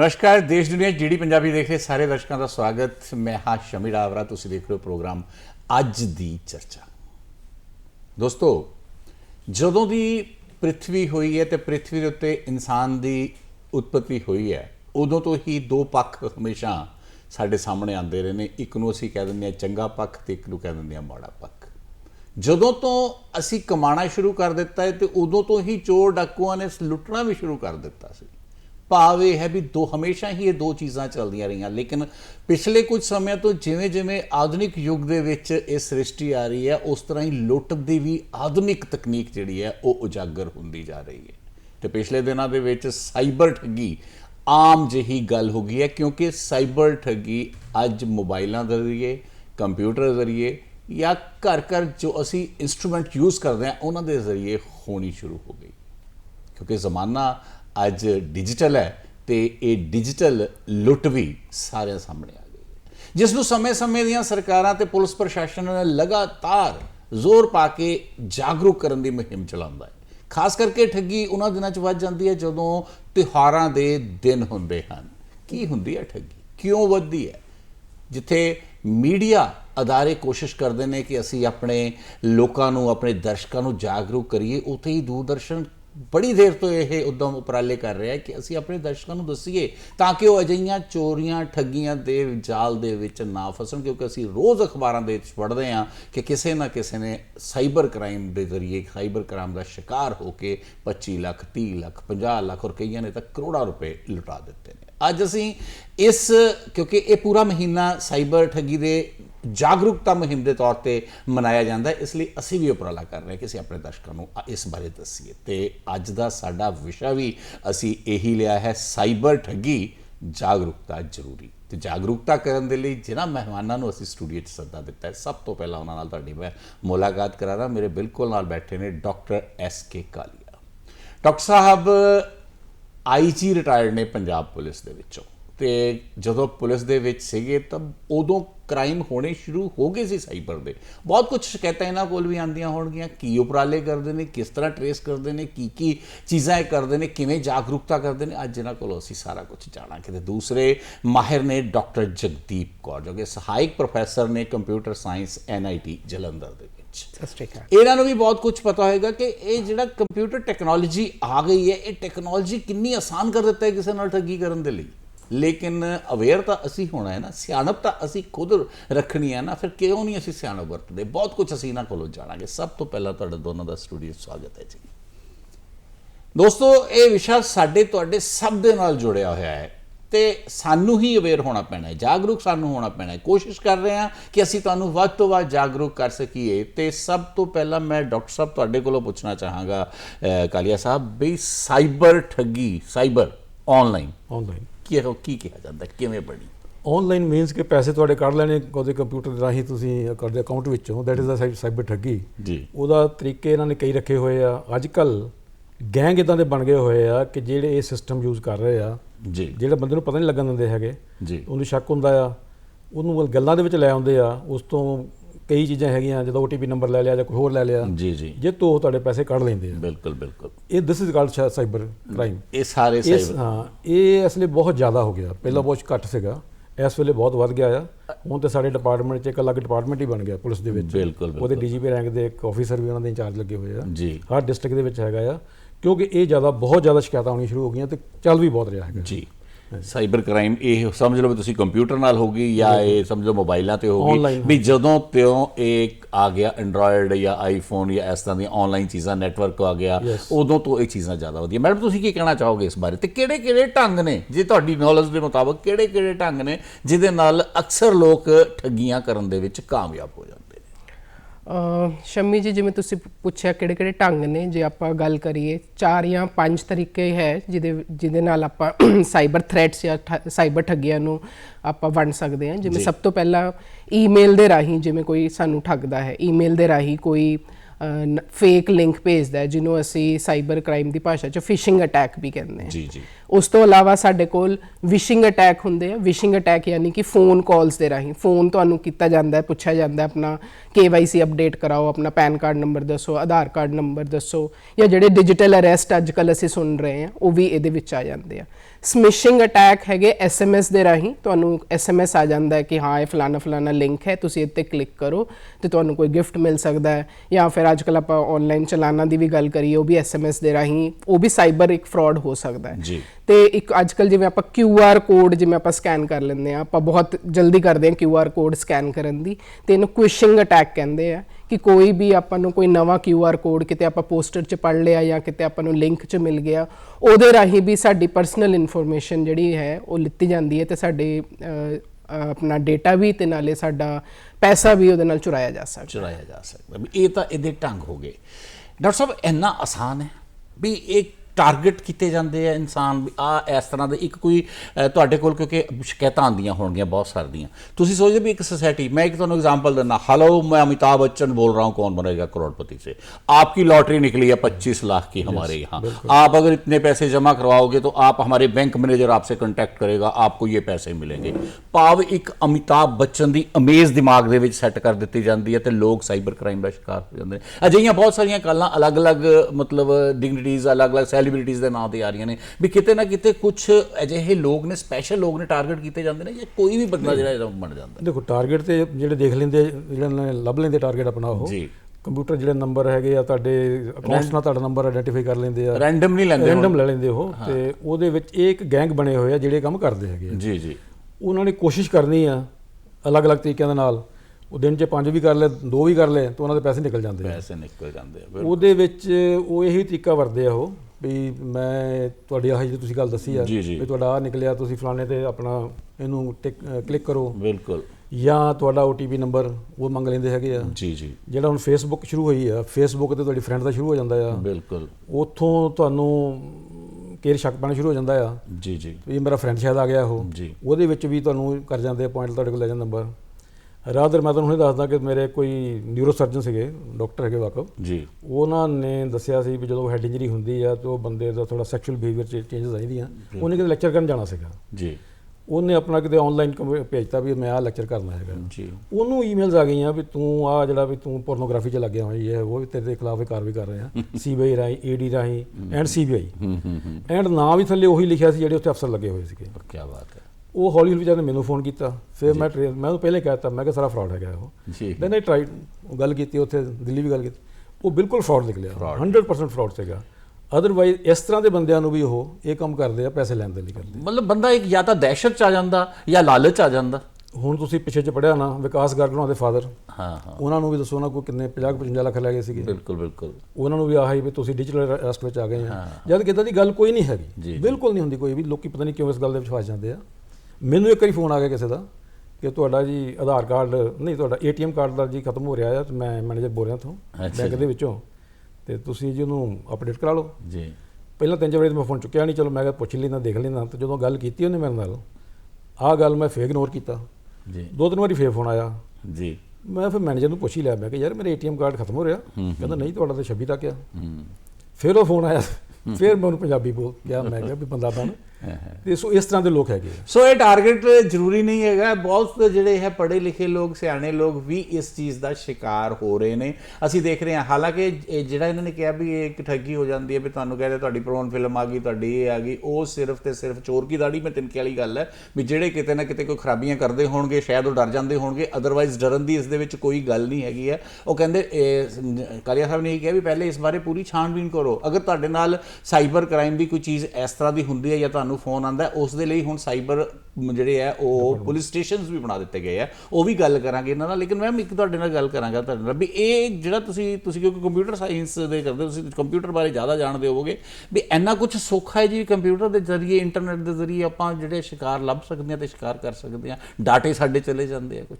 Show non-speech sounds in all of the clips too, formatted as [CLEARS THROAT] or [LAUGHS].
ਨਮਸਕਾਰ, ਦੇਸ਼ ਦੁਨੀਆ ਜੀਡੀ ਪੰਜਾਬੀ ਦੇਖ ਰਹੇ ਸਾਰੇ ਦਰਸ਼ਕਾਂ ਦਾ ਸਵਾਗਤ। ਮੈਂ ਹਾਂ ਸ਼ਮੀ ਰਾਵਰਾ, ਤੁਸੀਂ ਦੇਖ ਰਹੇ ਹੋ ਪ੍ਰੋਗਰਾਮ ਅੱਜ ਦੀ ਚਰਚਾ। ਦੋਸਤੋ, ਜਦੋਂ ਦੀ ਪ੍ਰithvi ਹੋਈ ਹੈ ਤੇ ਪ੍ਰithvi ਦੇ ਉੱਤੇ ਇਨਸਾਨ ਦੀ ਉਤਪਤੀ ਹੋਈ ਹੈ, ਉਦੋਂ ਤੋਂ ਹੀ ਦੋ ਪੱਖ ਹਮੇਸ਼ਾ ਸਾਡੇ ਸਾਹਮਣੇ ਆਉਂਦੇ ਰਹੇ ਨੇ। ਇੱਕ ਨੂੰ ਅਸੀਂ ਕਹਿ ਦਿੰਦੇ ਹਾਂ ਚੰਗਾ ਪੱਖ ਤੇ ਇੱਕ ਨੂੰ ਕਹਿ ਦਿੰਦੇ ਹਾਂ ਮਾੜਾ ਪੱਖ। ਜਦੋਂ ਤੋਂ ਅਸੀਂ ਕਮਾਣਾ ਸ਼ੁਰੂ ਕਰ ਦਿੱਤਾ ਹੈ ਤੇ ਉਦੋਂ ਤੋਂ ਹੀ ਚੋਰ ਡਾਕੂਆਂ ਨੇ ਲੁੱਟਣਾ ਵੀ ਸ਼ੁਰੂ ਕਰ ਦਿੱਤਾ ਸੀ। ਭਾਵ ਇਹ ਹੈ ਵੀ ਦੋ ਹਮੇਸ਼ਾ ਹੀ ਇਹ ਦੋ ਚੀਜ਼ਾਂ ਚੱਲਦੀਆਂ ਰਹੀਆਂ। ਲੇਕਿਨ ਪਿਛਲੇ ਕੁਝ ਸਮਿਆਂ ਤੋਂ ਜਿਵੇਂ ਜਿਵੇਂ ਆਧੁਨਿਕ ਯੁੱਗ ਦੇ ਵਿੱਚ ਇਹ ਸ੍ਰਿਸ਼ਟੀ ਆ ਰਹੀ ਹੈ, ਉਸ ਤਰ੍ਹਾਂ ਹੀ ਲੁੱਟ ਦੀ ਵੀ ਆਧੁਨਿਕ ਤਕਨੀਕ ਜਿਹੜੀ ਹੈ, ਉਹ ਉਜਾਗਰ ਹੁੰਦੀ ਜਾ ਰਹੀ ਹੈ। ਤੇ ਪਿਛਲੇ ਦਿਨਾਂ ਦੇ ਵਿੱਚ ਸਾਈਬਰ ਠੱਗੀ ਆਮ ਜਿਹੀ ਗੱਲ ਹੋ ਗਈ ਹੈ, ਕਿਉਂਕਿ ਸਾਈਬਰ ਠੱਗੀ ਅੱਜ ਮੋਬਾਈਲਾਂ ਦੇ ਜ਼ਰੀਏ, ਕੰਪਿਊਟਰ ਜ਼ਰੀਏ ਜਾਂ ਘਰ ਘਰ ਜੋ ਅਸੀਂ ਇਨਸਟਰੂਮੈਂਟ ਯੂਜ਼ ਕਰਦੇ ਹਾਂ, ਉਹਨਾਂ ਦੇ ਜ਼ਰੀਏ ਹੋਣੀ ਸ਼ੁਰੂ ਹੋ ਗਈ। ਕਿਉਂਕਿ ਜ਼ਮਾਨਾ ਅੱਜ ਡਿਜੀਟਲ ਹੈ ਤੇ ਇਹ ਡਿਜੀਟਲ ਲੁੱਟ ਵੀ ਸਾਰਿਆਂ ਸਾਹਮਣੇ ਆ ਗਈ ਹੈ। ਜਿਸ ਨੂੰ ਸਮੇਂ-ਸਮੇਂ ਦੀਆਂ ਸਰਕਾਰਾਂ ਤੇ ਪੁਲਿਸ ਪ੍ਰਸ਼ਾਸਨ ਨੇ ਲਗਾਤਾਰ ਜ਼ੋਰ ਪਾ ਕੇ ਜਾਗਰੂਕ ਕਰਨ ਦੀ ਮੁਹਿੰਮ ਚਲਾਉਂਦਾ ਹੈ। ਖਾਸ ਕਰਕੇ ਠੱਗੀ ਉਹਨਾਂ ਦਿਨਾਂ 'ਚ ਵੱਧ ਜਾਂਦੀ ਹੈ ਜਦੋਂ ਤਿਉਹਾਰਾਂ ਦੇ ਦਿਨ ਹੁੰਦੇ ਹਨ। ਕੀ ਹੁੰਦੀ ਹੈ ਠੱਗੀ? ਕਿਉਂ ਵੱਧਦੀ ਹੈ? ਜਿੱਥੇ ਮੀਡੀਆ ਅਦਾਰੇ ਕੋਸ਼ਿਸ਼ ਕਰਦੇ ਨੇ ਕਿ ਅਸੀਂ ਆਪਣੇ ਲੋਕਾਂ ਨੂੰ, ਆਪਣੇ ਦਰਸ਼ਕਾਂ ਨੂੰ ਜਾਗਰੂਕ ਕਰੀਏ, ਉੱਥੇ ਹੀ ਦੂਰਦਰਸ਼ਨ ਬੜੀ ਦੇਰ ਤੋਂ ਇਹ ਉਦਮ ਉਪਰਾਲੇ ਕਰ ਰਿਹਾ ਹੈ ਕਿ ਅਸੀਂ ਆਪਣੇ ਦਰਸ਼ਕਾਂ ਨੂੰ ਦੱਸੀਏ ਤਾਂ ਕਿ ਉਹ ਅਜਈਆਂ ਚੋਰੀਆਂ, ਠੱਗੀਆਂ ਦੇ ਜਾਲ ਦੇ ਵਿੱਚ ਨਾ ਫਸਣ, ਕਿਉਂਕਿ ਅਸੀਂ ਰੋਜ਼ ਅਖਬਾਰਾਂ ਦੇ ਵਿੱਚ ਪੜ੍ਹਦੇ ਹਾਂ ਕਿ ਕਿਸੇ ਨਾ ਕਿਸੇ ਨੇ ਸਾਈਬਰ ਕ੍ਰਾਈਮ ਦੇ ਜ਼ਰੀਏ ਸਾਈਬਰ ਕ੍ਰਾਈਮ ਦਾ ਸ਼ਿਕਾਰ ਹੋ ਕੇ 25 ਲੱਖ 30 ਲੱਖ 50 ਲੱਖ ਔਰ ਕਈਆਂ ਨੇ ਤਾਂ ਕਰੋੜਾਂ ਰੁਪਏ ਲੁਟਾ ਦਿੱਤੇ ਨੇ। ਅੱਜ ਅਸੀਂ ਇਸ, ਕਿਉਂਕਿ ਇਹ ਪੂਰਾ ਮਹੀਨਾ ਸਾਈਬਰ ਠੱਗੀ ਦੇ ਜਾਗਰੂਕਤਾ ਮੁਹਿੰਮ ਦੇ ਤੌਰ ਤੇ ਮਨਾਇਆ ਜਾਂਦਾ ਇਸ ਲਈ ਅਸੀਂ ਵੀ ਉਪਰਾਲਾ ਕਰ ਰਹੇ ਕਿ ਅਸੀਂ ਆਪਣੇ ਦਰਸ਼ਕਾਂ ਨੂੰ ਇਸ ਬਾਰੇ ਦੱਸੀਏ। ਤੇ ਅੱਜ ਦਾ ਸਾਡਾ ਵਿਸ਼ਾ ਵੀ ਅਸੀਂ ਇਹੀ ਲਿਆ ਹੈ, ਸਾਈਬਰ ਠੱਗੀ, ਜਾਗਰੂਕਤਾ ਜ਼ਰੂਰੀ। ਤੇ ਜਾਗਰੂਕਤਾ ਕਰਨ ਦੇ ਲਈ ਜਿਨ੍ਹਾਂ ਮਹਿਮਾਨਾਂ ਨੂੰ ਅਸੀਂ ਸਟੂਡੀਓ 'ਚ ਸੱਦਾ ਦਿੱਤਾ ਹੈ, ਸਭ ਤੋਂ ਪਹਿਲਾਂ ਉਹਨਾਂ ਨਾਲ ਤੁਹਾਡੀ ਮੈਂ ਮੁਲਾਕਾਤ ਕਰਾ ਰਹਾ ਮੇਰੇ ਬਿਲਕੁਲ ਨਾਲ ਬੈਠੇ ਨੇ doctor S K Kalia. Doctor ਸਾਹਿਬ ਆਈਜੀ ਰਿਟਾਇਰਡ ਨੇ ਪੰਜਾਬ ਪੁਲਿਸ ਦੇ ਵਿੱਚੋਂ। ਤੇ ਜਦੋਂ ਪੁਲਿਸ ਦੇ ਵਿੱਚ ਸੀਗੇ ਤਾਂ ਉਦੋਂ ਕ੍ਰਾਈਮ ਹੋਣੇ ਸ਼ੁਰੂ ਹੋ ਗਏ ਸੀ ਸਾਈਬਰ ਦੇ। ਬਹੁਤ ਕੁਝ ਸ਼ਿਕਾਇਤਾਂ ਇਹਨਾਂ ਕੋਲ ਵੀ ਆਉਂਦੀਆਂ ਹੋਣਗੀਆਂ ਕੀ ਉਪਰਾਲੇ ਕਰਦੇ ਨੇ ਕਿਸ ਤਰ੍ਹਾਂ ਟਰੇਸ ਕਰਦੇ ਨੇ ਕੀ ਕੀ ਚੀਜ਼ਾਂ ਇਹ ਕਰਦੇ ਨੇ ਕਿਵੇਂ ਜਾਗਰੂਕਤਾ ਕਰਦੇ ਨੇ ਅੱਜ ਇਹਨਾਂ ਕੋਲੋਂ ਅਸੀਂ ਸਾਰਾ ਕੁਝ ਜਾਣਾਂਗੇ। ਤੇ ਦੂਸਰੇ ਮਾਹਿਰ ਨੇ ਡਾਕਟਰ ਜਗਦੀਪ ਕੌਰ ਜੋ ਕਿ ਸਹਾਇਕ ਪ੍ਰੋਫੈਸਰ ਨੇ ਕੰਪਿਊਟਰ ਸਾਇੰਸ ਐਨਆਈਟੀ ਜਲੰਧਰ ਦੇ ਵਿੱਚ। ਇਹਨਾਂ ਨੂੰ ਵੀ ਬਹੁਤ ਕੁਝ ਪਤਾ ਹੋਏਗਾ ਕਿ ਇਹ ਜਿਹੜਾ ਕੰਪਿਊਟਰ ਟੈਕਨੋਲੋਜੀ ਆ ਗਈ ਹੈ ਇਹ ਟੈਕਨੋਲੋਜੀ ਕਿੰਨੀ ਆਸਾਨ ਕਰ ਦਿੱਤਾ ਹੈ ਕਿਸੇ ਨਾਲ ਠੱਗੀ ਕਰਨ ਦੇ ਲਈ। ਲੇਕਿਨ ਅਵੇਅਰ ਤਾਂ ਅਸੀਂ ਹੋਣਾ ਹੈ ਨਾ, ਸਿਆਣਪ ਤਾਂ ਅਸੀਂ ਖੁਦ ਰੱਖਣੀ ਹੈ ਨਾ, ਫਿਰ ਕਿਉਂ ਨਹੀਂ ਅਸੀਂ ਸਿਆਣਪ ਵਰਤਦੇ? ਬਹੁਤ ਕੁਝ ਅਸੀਂ ਇਹਨਾਂ ਕੋਲੋਂ ਜਾਣਾਂਗੇ। ਸਭ ਤੋਂ ਪਹਿਲਾਂ ਤੁਹਾਡਾ ਦੋਨਾਂ ਦਾ ਸਟੂਡੀਓ ਸਵਾਗਤ ਹੈ ਜੀ। ਦੋਸਤੋ, ਇਹ ਵਿਸ਼ਾ ਸਾਡੇ ਤੁਹਾਡੇ ਸਭ ਦੇ ਨਾਲ ਜੁੜਿਆ ਹੋਇਆ ਹੈ ਤੇ ਸਾਨੂੰ ਹੀ ਅਵੇਅਰ ਹੋਣਾ ਪੈਣਾ ਹੈ, ਜਾਗਰੂਕ ਸਾਨੂੰ ਹੋਣਾ ਪੈਣਾ ਹੈ। ਕੋਸ਼ਿਸ਼ ਕਰ ਰਹੇ ਹਾਂ ਕਿ ਅਸੀਂ ਤੁਹਾਨੂੰ ਵੱਧ ਤੋਂ ਵੱਧ ਜਾਗਰੂਕ ਕਰ ਸਕੀਏ ਤੇ ਸਭ ਤੋਂ ਪਹਿਲਾਂ ਮੈਂ ਡਾਕਟਰ ਸਾਹਿਬ ਤੁਹਾਡੇ ਕੋਲੋਂ ਪੁੱਛਣਾ ਚਾਹਾਂਗਾ ਕਾਲੀਆ ਸਾਹਿਬ ਵੀ ਸਾਈਬਰ ਠੱਗੀ, ਸਾਈਬਰ ਆਨਲਾਈਨ ਆਨਲਾਈਨ ਕੀ ਕੀ ਕਿਹਾ ਜਾਂਦਾ ਹੈ? ਕਿਵੇਂ ਬਣੀ ਆਨਲਾਈਨ ਮੀਨਸ ਕਿ ਪੈਸੇ ਤੁਹਾਡੇ ਕੱਢ ਲੈਣੇ ਉਹਦੇ ਕੰਪਿਊਟਰ ਰਾਹੀਂ ਤੁਸੀਂ ਕਰਦੇ ਅਕਾਊਂਟ ਵਿੱਚੋਂ ਦੈਟ ਇਜ਼ ਦਾ ਸਾਈਬਰ ਠੱਗੀ। ਜੀ। ਉਹਦਾ ਤਰੀਕੇ ਇਹਨਾਂ ਨੇ ਕਈ ਰੱਖੇ ਹੋਏ ਆ। ਅੱਜ ਕੱਲ ਗੈਂਗ ਇਦਾਂ ਦੇ ਬਣ ਗਏ ਹੋਏ ਆ ਕਿ ਜਿਹੜੇ ਇਹ ਸਿਸਟਮ ਯੂਜ਼ ਕਰ ਰਹੇ ਆ ਜੀ। ਜਿਹੜੇ ਬੰਦੇ ਨੂੰ ਪਤਾ ਨਹੀਂ ਲੱਗਣ ਦਿੰਦੇ ਹੈਗੇ। ਜੀ। ਉਹਨੂੰ ਸ਼ੱਕ ਹੁੰਦਾ ਆ ਉਹਨੂੰ ਗੱਲਾਂ ਦੇ ਵਿੱਚ ਲੈ ਆਉਂਦੇ ਆ ਉਸ ਤੋਂ ਕਈ ਚੀਜ਼ਾਂ ਹੈਗੀਆਂ ਜਦੋਂ OTP ਨੰਬਰ ਲੈ ਲਿਆ ਜਾਂ ਕੋਈ ਹੋਰ ਲੈ ਲਿਆ ਜੀ ਜੀ। ਜੇ ਤੋਂ ਉਹ ਤੁਹਾਡੇ ਪੈਸੇ ਕੱਢ ਲੈਂਦੇ ਆ। ਬਿਲਕੁਲ ਬਿਲਕੁਲ। ਇਹ this is called cyber crime ਇਹ ਸਾਰੇ ਸਾਈਬਰ ਹਾਂ ਇਹ ਇਸ ਲਈ ਬਹੁਤ ਜ਼ਿਆਦਾ ਹੋ ਗਿਆ। ਪਹਿਲਾਂ ਬਹੁਤ ਘੱਟ ਸੀਗਾ। ਇਸ ਵੇਲੇ ਬਹੁਤ ਵੱਧ ਗਿਆ ਆ। ਹੁਣ ਤੇ ਸਾਡੇ ਡਿਪਾਰਟਮੈਂਟ 'ਚ ਇੱਕ ਅਲੱਗ ਡਿਪਾਰਟਮੈਂਟ ਹੀ ਬਣ ਗਿਆ ਪੁਲਿਸ ਦੇ ਵਿੱਚ। ਬਿਲਕੁਲ, ਉਹਦੇ ਡੀਜੀਪੀ ਰੈਂਕ ਦੇ ਇੱਕ ਆਫੀਸਰ ਵੀ ਉਹਨਾਂ ਦੇ ਇੰਚਾਰਜ ਲੱਗੇ ਹੋਏ ਆ। ਜੀ। ਹਰ ਡਿਸਟ੍ਰਿਕਟ ਦੇ ਵਿੱਚ ਹੈਗਾ ਆ। ਕਿਉਂਕਿ ਇਹ ਜ਼ਿਆਦਾ ਬਹੁਤ ਜ਼ਿਆਦਾ ਸ਼ਿਕਾਇਤਾਂ ਆਉਣੀ ਸ਼ੁਰੂ ਹੋ ਗਈਆਂ ਤੇ ਚੱਲ ਵੀ ਬਹੁਤ ਰਿਹਾ ਹੈਗਾ। ਜੀ। ਸਾਈਬਰ ਕ੍ਰਾਈਮ ਇਹ ਸਮਝ ਲਓ ਵੀ ਤੁਸੀਂ ਕੰਪਿਊਟਰ ਨਾਲ ਹੋਗੀ ਜਾਂ ਇਹ ਸਮਝ ਲਓ ਮੋਬਾਈਲਾਂ ਤੇ ਹੋਗੀ Online, ਵੀ ਜਦੋਂ ਤਿਉਂ ਇਹ ਆ ਗਿਆ ਐਂਡਰੋਇਡ ਜਾਂ ਆਈਫੋਨ ਜਾਂ ਇਸ ਤਰ੍ਹਾਂ ਦੀਆਂ ਆਨਲਾਈਨ ਚੀਜ਼ਾਂ ਨੈਟਵਰਕ ਆ ਗਿਆ. ਉਦੋਂ ਤੋਂ ਇਹ ਚੀਜ਼ਾਂ ਜ਼ਿਆਦਾ ਵਧੀਆ। ਮੈਡਮ ਤੁਸੀਂ ਕੀ ਕਹਿਣਾ ਚਾਹੋਗੇ ਇਸ ਬਾਰੇ? ਤੇ ਕਿਹੜੇ ਕਿਹੜੇ ਢੰਗ ਨੇ ਜੇ ਤੁਹਾਡੀ ਨੌਲੇਜ ਦੇ ਮੁਤਾਬਕ ਕਿਹੜੇ ਕਿਹੜੇ ਢੰਗ ਨੇ ਜਿਹਦੇ ਨਾਲ ਅਕਸਰ ਲੋਕ ਠੱਗੀਆਂ ਕਰਨ ਦੇ ਵਿੱਚ ਕਾਮਯਾਬ ਹੋ ਜਾਂਦੇ ਸ਼ੰਮੀ ਜੀ ਜਿਵੇਂ ਤੁਸੀਂ ਪੁੱਛਿਆ ਕਿਹੜੇ ਕਿਹੜੇ ਢੰਗ ਨੇ ਜੇ ਆਪਾਂ ਗੱਲ ਕਰੀਏ ਚਾਰ ਜਾਂ ਪੰਜ ਤਰੀਕੇ ਹੈ ਜਿਹਦੇ ਜਿਹਦੇ ਨਾਲ ਆਪਾਂ [CLEARS THROAT] ਸਾਈਬਰ ਥ੍ਰੈਟਸ ਜਾਂ ਸਾਈਬਰ ਠੱਗੀਆਂ ਨੂੰ ਆਪਾਂ ਵੰਡ ਸਕਦੇ ਹਾਂ। ਜਿਵੇਂ ਸਭ ਤੋਂ ਪਹਿਲਾਂ ਈਮੇਲ ਦੇ ਰਾਹੀਂ ਜਿਵੇਂ ਕੋਈ ਸਾਨੂੰ ਠੱਗਦਾ ਹੈ ਈਮੇਲ ਦੇ ਰਾਹੀਂ ਕੋਈ ਫੇਕ ਲਿੰਕ ਭੇਜਦਾ ਜਿਹਨੂੰ ਅਸੀਂ ਸਾਈਬਰ ਕ੍ਰਾਈਮ ਦੀ ਭਾਸ਼ਾ 'ਚ ਫਿਸ਼ਿੰਗ ਅਟੈਕ ਵੀ ਕਹਿੰਦੇ ਹਾਂ। ਜੀ ਜੀ। ਉਸ ਤੋਂ ਇਲਾਵਾ ਸਾਡੇ ਕੋਲ ਵਿਸ਼ਿੰਗ ਅਟੈਕ ਹੁੰਦੇ ਆ। ਵਿਸ਼ਿੰਗ ਅਟੈਕ ਯਾਨੀ ਕਿ ਫੋਨ ਕਾਲਸ ਦੇ ਰਾਹੀਂ। ਫੋਨ ਤੁਹਾਨੂੰ ਕੀਤਾ ਜਾਂਦਾ ਹੈ ਪੁੱਛਿਆ ਜਾਂਦਾ ਆਪਣਾ KYC ਅਪਡੇਟ ਕਰਾਓ ਆਪਣਾ ਪੈਨ ਕਾਰਡ ਨੰਬਰ ਦੱਸੋ ਆਧਾਰ ਕਾਰਡ ਨੰਬਰ ਦੱਸੋ ਜਾਂ ਜਿਹੜੇ ਡਿਜੀਟਲ ਅਰੈਸਟ ਅੱਜ ਕੱਲ ਅਸੀਂ ਸੁਣ ਰਹੇ ਹਾਂ ਉਹ ਵੀ ਇਹਦੇ ਵਿੱਚ ਆ ਜਾਂਦੇ ਆ। ਸਮਿਸ਼ਿੰਗ ਅਟੈਕ ਹੈਗੇ ਐਸਐਮਐਸ ਦੇ ਰਾਹੀਂ। ਤੁਹਾਨੂੰ ਐਸਐਮਐਸ ਆ ਜਾਂਦਾ ਹੈ ਕਿ ਹਾਂ ਇਹ ਫਲਾਣਾ ਫਲਾਣਾ ਲਿੰਕ ਹੈ ਤੁਸੀਂ ਇੱਥੇ ਕਲਿੱਕ ਕਰੋ ਤੇ ਤੁਹਾਨੂੰ ਕੋਈ ਗਿਫਟ ਮਿਲ ਸਕਦਾ ਹੈ। ਜਾਂ ਫਿਰ ਅੱਜਕੱਲ ਆਪਾਂ ਆਨਲਾਈਨ ਚਲਾਨਾਂ ਦੀ ਵੀ ਗੱਲ ਕਰੀਏ ਉਹ ਵੀ ਐਸਐਮਐਸ ਦੇ ਰਾਹੀਂ ਉਹ ਵੀ ਸਾਈਬਰ ਇੱਕ ਫਰਾਡ ਹੋ ਸਕਦਾ ਹੈ। ਤੇ ਇੱਕ ਅੱਜਕੱਲ ਜਿਵੇਂ ਆਪਾਂ QR ਕੋਡ ਜਿਵੇਂ ਆਪਾਂ ਸਕੈਨ ਕਰ ਲੈਂਦੇ ਆ ਆਪਾਂ ਬਹੁਤ ਜਲਦੀ ਕਰਦੇ ਆ QR ਕੋਡ ਸਕੈਨ ਕਰਨ ਦੀ ਤੇ ਇਹਨੂੰ ਕੁਇਸ਼ਿੰਗ ਅਟੈਕ ਕਹਿੰਦੇ ਆ। ਕਿ ਕੋਈ ਵੀ ਆਪਾਂ ਨੂੰ ਕੋਈ ਨਵਾਂ QR ਕੋਡ ਕਿਤੇ ਆਪਾਂ ਪੋਸਟਰ 'ਚ ਪੜ ਲਿਆ ਜਾਂ ਕਿਤੇ ਆਪਾਂ ਨੂੰ ਲਿੰਕ 'ਚ ਮਿਲ ਗਿਆ, ਉਹਦੇ ਰਾਹੀਂ ਵੀ ਸਾਡੀ ਪਰਸਨਲ ਇਨਫੋਰਮੇਸ਼ਨ ਜਿਹੜੀ ਹੈ, ਉਹ ਲਿੱਤੀ ਜਾਂਦੀ ਹੈ ਤੇ ਸਾਡੇ ਆਪਣਾ ਡੇਟਾ ਵੀ ਤੇ ਨਾਲੇ ਸਾਡਾ ਪੈਸਾ ਵੀ ਉਹਦੇ ਨਾਲ ਚੁਰਾਇਆ ਜਾ ਸਕਦਾ। ਚੁਰਾਇਆ ਜਾ ਸਕਦਾ। ਵੀ ਇਹ ਤਾਂ ਇਹਦੇ ਢੰਗ ਹੋ ਗਏ। ਡਾਕਟਰ ਸਾਹਿਬ, ਇੰਨਾ ਆਸਾਨ ਹੈ ਵੀ ਇਹ ਟਾਰਗੇਟ ਕੀਤੇ ਜਾਂਦੇ ਆ ਇਨਸਾਨ ਵੀ ਆ ਇਸ ਤਰ੍ਹਾਂ ਦੇ ਇੱਕ ਕੋਈ ਅ, ਤੁਹਾਡੇ ਕੋਲ ਕਿਉਂਕਿ ਸ਼ਿਕਾਇਤਾਂ ਆਉਂਦੀਆਂ ਹੋਣਗੀਆਂ ਬਹੁਤ ਸਾਰੀਆਂ ਤੁਸੀਂ ਸੋਚਦੇ ਵੀ ਇੱਕ सोसाइटी मैं एक ਤੁਹਾਨੂੰ एग्जांपल देना हेलो मैं अमिताभ बच्चन बोल रहा हूँ कौन बनेगा करोड़पति से आपकी लॉटरी निकली है 25 लाख की हमारे यहाँ आप अगर इतने पैसे जमा करवाओगे तो आप हमारे बैंक मैनेजर आपसे कांटेक्ट करेगा आपको ये पैसे मिलेंगे ਭਾਵ ਇੱਕ ਅਮਿਤਾਭ ਬੱਚਨ ਦੀ ਅਮੇਜ਼ ਦਿਮਾਗ ਦੇ ਵਿੱਚ ਸੈੱਟ ਕਰ ਦਿੱਤੀ ਜਾਂਦੀ ਹੈ ਤੇ ਲੋਕ ਸਾਈਬਰ ਕ੍ਰਾਈਮ ਦਾ ਸ਼ਿਕਾਰ ਹੋ ਜਾਂਦੇ ਨੇ ਅਜਿਹੀਆਂ ਬਹੁਤ ਸਾਰੀਆਂ ਕਾਲਾਂ ਅਲੱਗ-ਅਲੱਗ ਮਤਲਬ ਡਿਗਨਿਟੀਜ਼ ਅਲੱਗ-ਅਲੱਗ ਸੈਲੀਬ੍ਰਿਟੀਜ਼ ਦੇ ਨਾਂ ਤੇ ਆ ਰਹੀਆਂ ਨੇ। ਵੀ ਕਿਤੇ ਨਾ ਕਿਤੇ ਕੁਝ ਅਜਿਹੇ ਲੋਕ ਨੇ ਸਪੈਸ਼ਲ ਲੋਕ ਨੇ ਟਾਰਗੇਟ ਕੀਤੇ ਜਾਂਦੇ ਨੇ ਜਾਂ ਕੋਈ ਵੀ ਬੰਦਾ ਜਿਹੜਾ ਇਹਦਾ ਬਣ ਜਾਂਦਾ ਦੇਖੋ ਟਾਰਗੇਟ ਤੇ ਜਿਹੜੇ ਦੇਖ ਲੈਂਦੇ ਜਿਹੜੇ ਲੱਭ ਲੈਂਦੇ ਟਾਰਗੇਟ ਆਪਣਾ ਉਹ। ਜੀ। ਕੰਪਿਊਟਰ ਜਿਹੜੇ ਨੰਬਰ ਹੈਗੇ ਆ ਤੁਹਾਡੇ ਅਕਾਊਂਟਸ ਨਾਲ ਤੁਹਾਡਾ ਨੰਬਰ ਆਇਡੈਂਟੀਫਾਈ ਕਰ ਲੈਂਦੇ ਆ। ਰੈਂਡਮ ਨਹੀਂ ਲੈਂਦੇ ਰੈਂਡਮ ਲੈ ਲੈਂਦੇ ਉਹ। ਤੇ ਉਹਦੇ ਵਿੱਚ ਇਹ ਇੱਕ ਗੈਂਗ ਬਣੇ ਹੋਏ ਆ ਜਿਹੜੇ ਕੰਮ ਕਰਦੇ ਹੈਗੇ ਆ। ਜੀ ਜੀ। ਉਹਨਾਂ ਨੇ ਕੋਸ਼ਿਸ਼ ਕਰਨੀ ਆ ਅਲੱਗ-ਅਲੱਗ ਤਰੀਕਿਆਂ ਦੇ ਨਾਲ। ਉਹ ਦਿਨ 'ਚ ਪੰਜ ਵੀ ਕਰ ਲੈ ਦੋ ਵੀ ਕਰ ਲੈ ਤਾਂ ਉਹਨਾਂ ਦੇ ਪੈਸੇ ਨਿਕਲ ਜਾਂਦੇ ਆ। ਪੈਸੇ ਨਿਕਲ ਜਾਂਦੇ ਆ ਉਹਦੇ ਵਿੱਚ ਉਹ ਇਹੀ ਤਰੀਕਾ ਵਰਤਦੇ ਆ ਉਹ। ਵੀ ਮੈਂ ਤੁਹਾਡੀ ਆਹ ਜਿਹੜੀ ਤੁਸੀਂ ਗੱਲ ਦੱਸੀ ਆ ਜੀ, ਜੀ। ਵੀ ਤੁਹਾਡਾ ਆ ਨਿਕਲਿਆ ਤੁਸੀਂ ਫਲਾਣੇ ਤੇ ਆਪਣਾ ਇਹਨੂੰ ਕਲਿੱਕ ਕਰੋ। ਬਿਲਕੁਲ। ਜਾਂ ਤੁਹਾਡਾ OTP ਨੰਬਰ ਉਹ ਮੰਗ ਲੈਂਦੇ ਹੈਗੇ ਆ। ਜੀ ਜੀ। ਜਿਹੜਾ ਹੁਣ ਫੇਸਬੁੱਕ ਸ਼ੁਰੂ ਹੋਈ ਆ ਫੇਸਬੁੱਕ ਤੇ ਤੁਹਾਡੀ ਫਰੈਂਡ ਦਾ ਸ਼ੁਰੂ ਹੋ ਜਾਂਦਾ ਆ। ਬਿਲਕੁਲ। ਉੱਥੋਂ ਤੁਹਾਨੂੰ ਕੇਰ ਸ਼ੱਕ ਪੈਣਾ ਸ਼ੁਰੂ ਹੋ ਜਾਂਦਾ ਆ। ਜੀ ਜੀ। ਵੀ ਇਹ ਮੇਰਾ ਫਰੈਂਡ ਸ਼ਾਇਦ ਆ ਗਿਆ ਉਹ। ਜੀ। ਉਹਦੇ ਵਿੱਚ ਵੀ ਤੁਹਾਨੂੰ ਕਰ ਜਾਂਦੇ ਆ ਪੁਆਇੰਟ ਤੁਹਾਡੇ ਕੋਲ ਲੈ ਜਾਂਦਾ ਨੰਬਰ। ਰਾਦਰ ਮੈਂ ਤੁਹਾਨੂੰ ਹੁਣੇ ਦੱਸਦਾ ਕਿ ਮੇਰੇ ਕੋਈ ਨਿਊਰੋ ਸਰਜਨ ਸੀਗੇ ਡਾਕਟਰ ਹੈਗੇ ਵਾਕਫ ਜੀ। ਉਹਨਾਂ ਨੇ ਦੱਸਿਆ ਸੀ ਵੀ ਜਦੋਂ ਹੈਡ ਇੰਜਰੀ ਹੁੰਦੀ ਆ ਤੇ ਉਹ ਬੰਦੇ ਦਾ ਥੋੜਾ ਸੈਕਸ਼ੂਅਲ ਬਿਹੇਵੀਅਰ ਚ ਚੇਂਜਸ ਆਈਦੀਆਂ ਉਹਨੇ ਕਿਤੇ ਲੈਕਚਰ ਕਰਨ ਜਾਣਾ ਸੀਗਾ। ਜੀ। ਉਹਨੇ ਆਪਣਾ ਕਿਤੇ ਆਨਲਾਈਨ ਭੇਜਤਾ ਵੀ ਮੈਂ ਆਹ ਲੈਕਚਰ ਕਰਨਾ ਹੈਗਾ। ਜੀ। ਉਹਨੂੰ ਈਮੇਲਸ ਆ ਗਈਆਂ ਵੀ ਤੂੰ ਆ ਜਿਹੜਾ ਵੀ ਤੂੰ ਪੋਰਨੋਗ੍ਰਾਫੀ 'ਚ ਲੱਗਿਆ ਹੋਈ ਹੈ ਉਹ ਵੀ ਤੇਰੇ ਦੇ ਖਿਲਾਫ ਇਹ ਕਾਰਵਾਈ ਕਰ ਰਹੇ। ਆ ਸੀਬੀਆਈ ਰਾਹੀਂ ਈਡੀ ਰਾਹੀਂ ਐਂਡ ਸੀਬੀਆਈ ਐਂਡ ਨਾਂ ਵੀ ਥੱਲੇ ਉਹੀ ਲਿਖਿਆ ਸੀ ਜਿਹੜੇ ਉੱਥੇ ਅਫਸਰ ਲੱਗੇ ਹੋਏ ਸੀਗੇ। ਕੀ ਬਾਤ ਹੈ। ਉਹ ਹੌਲੀ ਹੌਲੀ ਨੇ ਮੈਨੂੰ ਫੋਨ ਕੀਤਾ ਫਿਰ ਮੈਂ ਟ੍ਰੇਨ ਮੈਂ ਉਹਨੂੰ ਪਹਿਲੇ ਕਹਿਤਾ ਮੈਂ ਕਿ ਸਾਰਾ ਫਰਾਡ ਹੈਗਾ ਉਹ। ਜੀ। ਦੈਨ ਆਈ ਟ੍ਰਾਈਡ ਗੱਲ ਕੀਤੀ ਉੱਥੇ ਦਿੱਲੀ ਵੀ ਗੱਲ ਕੀਤੀ ਉਹ ਬਿਲਕੁਲ ਫਰਾਡ ਨਿਕਲਿਆ 100% ਫਰਾਡ ਸੀਗਾ। ਅਦਰਵਾਈਜ਼ ਇਸ ਤਰ੍ਹਾਂ ਦੇ ਬੰਦਿਆਂ ਨੂੰ ਵੀ ਉਹ ਇਹ ਕੰਮ ਕਰਦੇ ਆ ਪੈਸੇ ਲੈਣ ਦੇ ਲਈ ਕਰਦੇ ਮਤਲਬ ਬੰਦਾ ਇੱਕ ਜਾਂ ਤਾਂ ਦਹਿਸ਼ਤ ਚ ਆ ਜਾਂਦਾ ਜਾਂ ਲਾਲਚ 'ਚ ਆ ਜਾਂਦਾ। ਹੁਣ ਤੁਸੀਂ ਪਿੱਛੇ ਚ ਪੜਿਆ ਨਾ ਵਿਕਾਸ ਗਰਗ ਉਹਨਾਂ ਦੇ ਫਾਦਰ ਹਾਂ ਹਾਂ। ਉਹਨਾਂ ਨੂੰ ਵੀ ਦੱਸੋ ਨਾ ਕੋਈ ਕਿੰਨੇ 50 55 ਲੱਖ ਲੈ ਗਏ ਸੀਗੇ। ਬਿਲਕੁਲ ਬਿਲਕੁਲ। ਉਹਨਾਂ ਨੂੰ ਵੀ ਆਹੀ ਵੀ ਤੁਸੀਂ ਡਿਜੀਟਲ ਅਰੈਸਟ ਵਿੱਚ ਆ ਗਏ ਆ। ਜਦ ਕਿਦਾਂ ਦੀ ਗੱਲ ਕੋਈ ਨਹੀਂ ਹੈਗੀ। ਬਿਲਕੁਲ ਨਹੀਂ ਹੁੰਦੀ ਕੋਈ ਵੀ ਲੋਕੀ ਪਤਾ ਨਹੀਂ ਕਿਉਂ ਇਸ ਗੱਲ ਦੇ ਵਿੱਚ ਫਸ ਜਾਂਦੇ ਆ। ਮੈਨੂੰ ਇੱਕ ਵਾਰੀ ਫੋਨ ਆ ਗਿਆ ਕਿਸੇ ਦਾ ਕਿ ਤੁਹਾਡਾ ਜੀ ਆਧਾਰ ਕਾਰਡ ਨਹੀਂ ਤੁਹਾਡਾ ਏਟੀਐਮ ਕਾਰਡ ਦਾ ਜੀ ਖਤਮ ਹੋ ਰਿਹਾ ਆ ਤੇ ਮੈਂ ਮੈਨੇਜਰ ਬੋਲ ਰਿਹਾ ਤੋਂ ਬੈਂਕ ਦੇ ਵਿੱਚੋਂ। ਤੇ ਤੁਸੀਂ ਜੀ ਉਹਨੂੰ ਅਪਡੇਟ ਕਰਾ ਲਓ। ਜੀ। ਪਹਿਲਾਂ ਤਿੰਨ ਚਾਰ ਵਾਰੀ ਮੈਂ ਫੋਨ ਚੁੱਕਿਆ ਨਹੀਂ ਚਲੋ ਮੈਂ ਕਿਹਾ ਪੁੱਛ ਲੈਂਦਾ ਦੇਖ ਲੈਂਦਾ ਤੇ ਜਦੋਂ ਗੱਲ ਕੀਤੀ ਉਹਨੇ ਮੇਰੇ ਨਾਲ ਆਹ ਗੱਲ ਮੈਂ ਫੇਰ ਇਗਨੋਰ ਕੀਤਾ। ਜੀ। ਦੋ ਤਿੰਨ ਵਾਰੀ ਫੇਰ ਫੋਨ ਆਇਆ। ਜੀ। ਮੈਂ ਫਿਰ ਮੈਨੇਜਰ ਨੂੰ ਪੁੱਛ ਹੀ ਲਿਆ ਮੈਂ ਕਿ ਯਾਰ ਮੇਰਾ ਏਟੀਐਮ ਕਾਰਡ ਖਤਮ ਹੋ ਰਿਹਾ। ਕਹਿੰਦਾ ਨਹੀਂ ਤੁਹਾਡਾ ਤਾਂ 26 ਤੱਕ ਆ। ਹੂੰ। ਫਿਰ ਉਹ ਫੋਨ ਆਇਆ ਫਿਰ ਮੈਂ ਉਹਨੂੰ ਪੰਜਾਬੀ ਬੋਲ ਕਿਹਾ ਮੈਂ ਕਿਹਾ ਵੀ ਬੰਦਾ ਬਣ। ਤੇ ਸੋ ਇਸ ਤਰ੍ਹਾਂ ਦੇ ਲੋਕ ਹੈਗੇ ਸੋ ਇਹ ਟਾਰਗੇਟ ਜ਼ਰੂਰੀ ਨਹੀਂ ਹੈਗਾ। ਬਹੁਤ ਜਿਹੜੇ ਹੈ ਪੜ੍ਹੇ ਲਿਖੇ ਲੋਕ, ਸਿਆਣੇ ਲੋਕ ਵੀ ਇਸ ਚੀਜ਼ ਦਾ ਸ਼ਿਕਾਰ ਹੋ ਰਹੇ ਨੇ। ਅਸੀਂ ਦੇਖ ਰਹੇ ਹਾਂ, ਹਾਲਾਂਕਿ ਜਿਹੜਾ ਇਹਨਾਂ ਨੇ ਕਿਹਾ ਵੀ ਇਹ ਇੱਕ ਠੱਗੀ ਹੋ ਜਾਂਦੀ ਹੈ ਵੀ ਤੁਹਾਨੂੰ ਕਹਿੰਦੇ ਤੁਹਾਡੀ ਪ੍ਰੋਨ ਫਿਲਮ ਆ ਗਈ, ਤੁਹਾਡੀ ਇਹ ਆ ਗਈ, ਉਹ ਸਿਰਫ ਤੇ ਸਿਰਫ ਚੋਰ ਕੀ ਦਾੜੀ ਮੈਂ ਤਿਨਕੇ ਵਾਲੀ ਗੱਲ ਹੈ ਵੀ ਜਿਹੜੇ ਕਿਤੇ ਨਾ ਕਿਤੇ ਕੋਈ ਖਰਾਬੀਆਂ ਕਰਦੇ ਹੋਣਗੇ, ਸ਼ਾਇਦ ਉਹ ਡਰ ਜਾਂਦੇ ਹੋਣਗੇ ਅਦਰਵਾਈਜ਼ ਡਰਨ ਦੀ ਇਸ ਦੇ ਵਿੱਚ ਕੋਈ ਗੱਲ ਨਹੀਂ ਹੈਗੀ ਹੈ। ਉਹ ਕਹਿੰਦੇ ਕਾਲੀਆ ਸਾਹਿਬ ਨੇ ਇਹ ਕਿਹਾ ਵੀ ਪਹਿਲੇ ਇਸ ਬਾਰੇ ਪੂਰੀ ਛਾਣਬੀਣ ਕਰੋ। ਅਗਰ ਤੁਹਾਡੇ ਨਾਲ ਸਾਈਬਰ ਕ੍ਰਾਈਮ ਦੀ ਕੋਈ ਚੀਜ਼ ਇਸ ਤਰ੍ਹਾਂ ਦੀ ਹੁੰਦੀ ਹੈ ਜਾਂ ਤੁਹਾਨੂੰ ਫੋਨ ਆਂਦਾ ਉਸ ਦੇ ਲਈ ਹੁਣ ਸਾਈਬਰ ਜਿਹੜੇ ਆ ਉਹ ਪੁਲਿਸ ਸਟੇਸ਼ਨਸ ਵੀ ਬਣਾ ਦਿੱਤੇ ਗਏ ਆ ਉਹ ਵੀ ਗੱਲ ਕਰਾਂਗੇ ਇਹਨਾਂ ਨਾਲ ਲੇਕਿਨ ਮੈਮ ਇੱਕ ਤੁਹਾਡੇ ਨਾਲ ਗੱਲ ਕਰਾਂਗਾ ਤੁਹਾਡੇ ਨਾਲ ਵੀ ਇਹ ਜਿਹੜਾ ਤੁਸੀਂ ਤੁਸੀਂ ਕਿਉਂਕਿ ਕੰਪਿਊਟਰ ਸਾਇੰਸ ਦੇ ਕਰਦੇ ਹੋ, ਤੁਸੀਂ ਕੰਪਿਊਟਰ ਬਾਰੇ ਜ਼ਿਆਦਾ ਜਾਣਦੇ ਹੋਵੋਗੇ ਵੀ ਇੰਨਾ ਕੁਝ ਸੌਖਾ ਹੈ ਜੀ ਕੰਪਿਊਟਰ ਦੇ ਜ਼ਰੀਏ ਇੰਟਰਨੈਟ ਦੇ ਜ਼ਰੀਏ ਆਪਾਂ ਜਿਹੜੇ ਸ਼ਿਕਾਰ ਲੱਭ ਸਕਦੇ ਹਾਂ ਤੇ ਸ਼ਿਕਾਰ ਕਰ ਸਕਦੇ ਹਾਂ ਡਾਟੇ ਸਾਡੇ ਚਲੇ ਜਾਂਦੇ ਆ ਕੁਝ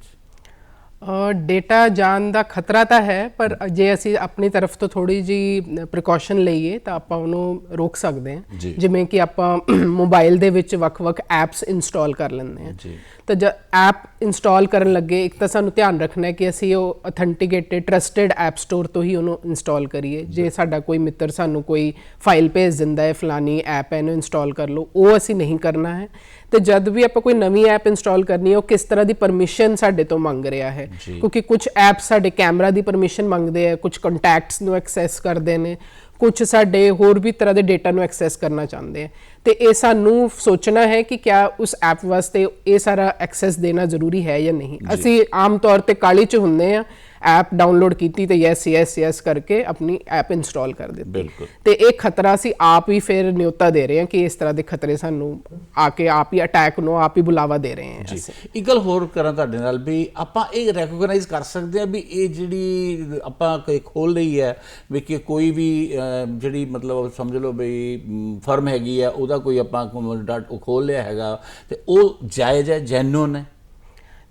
ਡੇਟਾ ਜਾਣ ਦਾ ਖਤਰਾ ਤਾਂ ਹੈ ਪਰ ਜੇ ਅਸੀਂ ਆਪਣੀ ਤਰਫ ਤੋਂ ਥੋੜੀ ਜੀ ਪ੍ਰੀਕਾਸ਼ਨ ਲਈਏ ਤਾਂ ਆਪਾਂ ਉਹਨੂੰ ਰੋਕ ਸਕਦੇ। ਹਾਂ। ਜਿਵੇਂ ਕਿ ਆਪਾਂ [CLEARS THROAT] ਮੋਬਾਈਲ ਦੇ ਵਿੱਚ ਵੱਖ-ਵੱਖ ਐਪਸ ਇੰਸਟਾਲ ਕਰ ਲੈਂਦੇ ਹਾਂ। ਤਾਂ ਜਦ ਐਪ ਇੰਸਟਾਲ ਕਰਨ ਲੱਗੇ ਇੱਕ ਤਾਂ ਸਾਨੂੰ ਧਿਆਨ ਰੱਖਣਾ ਹੈ ਕਿ ਅਸੀਂ ਉਹ ਅਥੈਂਟੀਕੇਟਡ ਟਰਸਟਡ ਐਪ ਸਟੋਰ ਤੋਂ ਹੀ ਉਹਨੂੰ ਇੰਸਟਾਲ ਕਰੀਏ। ਜੇ ਸਾਡਾ ਕੋਈ ਮਿੱਤਰ ਸਾਨੂੰ ਕੋਈ ਫਾਈਲ ਭੇਜ ਦਿੰਦਾ ਹੈ ਫਲਾਨੀ ਐਪ ਹੈ ਇਹਨੂੰ ਇੰਸਟਾਲ ਕਰ ਲਓ ਉਹ ਅਸੀਂ ਨਹੀਂ ਕਰਨਾ ਹੈ। ਤੇ ਜਦ ਵੀ ਆਪਾਂ ਕੋਈ ਨਵੀਂ ਐਪ ਇੰਸਟਾਲ ਕਰਨੀ ਹੈ ਉਹ ਕਿਸ ਤਰ੍ਹਾਂ ਦੀ ਪਰਮਿਸ਼ਨ ਸਾਡੇ ਤੋਂ ਮੰਗ ਰਿਹਾ ਹੈ? ਕਿਉਂਕਿ ਕੁਝ ਐਪ ਸਾਡੇ ਕੈਮਰਾ ਦੀ ਪਰਮਿਸ਼ਨ ਮੰਗਦੇ ਆ ਕੁਝ ਕੰਟੈਕਟਸ ਨੂੰ ਐਕਸੈਸ ਕਰਦੇ ਨੇ ਕੁਝ ਸਾਡੇ ਹੋਰ ਵੀ ਤਰ੍ਹਾਂ ਦੇ ਡੇਟਾ ਨੂੰ ਐਕਸੈਸ ਕਰਨਾ ਚਾਹੁੰਦੇ ਆ। ਤੇ ਇਹ ਸਾਨੂੰ ਸੋਚਣਾ ਹੈ ਕਿ ਕਿਆ ਉਸ ਐਪ ਵਾਸਤੇ ਇਹ ਸਾਰਾ ਐਕਸੈਸ ਦੇਣਾ ਜ਼ਰੂਰੀ ਹੈ ਜਾਂ ਨਹੀਂ। ਅਸੀਂ ਆਮ ਤੌਰ ਤੇ ਕਾਲੀ ਚ ਹੁੰਦੇ ਆ ਐਪ ਡਾਊਨਲੋਡ ਕੀਤੀ ਤੇ ਯੈਸ ਯੈਸ ਯੈਸ ਕਰਕੇ ਆਪਣੀ ਐਪ ਇੰਸਟਾਲ ਕਰ ਦਿੱਤੀ। ਤੇ ਇਹ ਖਤਰਾ ਸੀ ਆਪ ਹੀ ਫਿਰ ਨਿਯੋਤਾ ਦੇ ਰਹੇ ਹਾਂ ਕਿ ਇਸ ਤਰ੍ਹਾਂ ਦੇ ਖਤਰੇ ਸਾਨੂੰ ਆ ਕੇ ਆਪ ਹੀ ਅਟੈਕ ਨੂੰ ਆਪ ਹੀ ਬੁਲਾਵਾ ਦੇ ਰਹੇ ਹਾਂ ਅਸੀਂ। ਇੱਕ ਗੱਲ ਹੋਰ ਕਰਾਂ ਤੁਹਾਡੇ ਨਾਲ ਵੀ ਆਪਾਂ ਇਹ ਰੈਕੋਗਨਾਈਜ਼ ਕਰ ਸਕਦੇ ਆ ਵੀ ਇਹ ਜਿਹੜੀ ਆਪਾਂ ਕੋਈ ਖੋਲ ਲਈ ਹੈ ਵੀ ਕਿ ਕੋਈ ਵੀ ਜਿਹੜੀ ਮਤਲਬ ਸਮਝ ਲਓ ਵੀ ਫਰਮ ਹੈਗੀ ਆ ਉਹਦਾ ਕੋਈ ਆਪਾਂ ਡਾਟ ਖੋਲ ਲਿਆ ਹੈਗਾ ਤੇ ਉਹ ਜਾਇਜ਼ ਹੈ ਜੈਨੂਨ ਹੈ?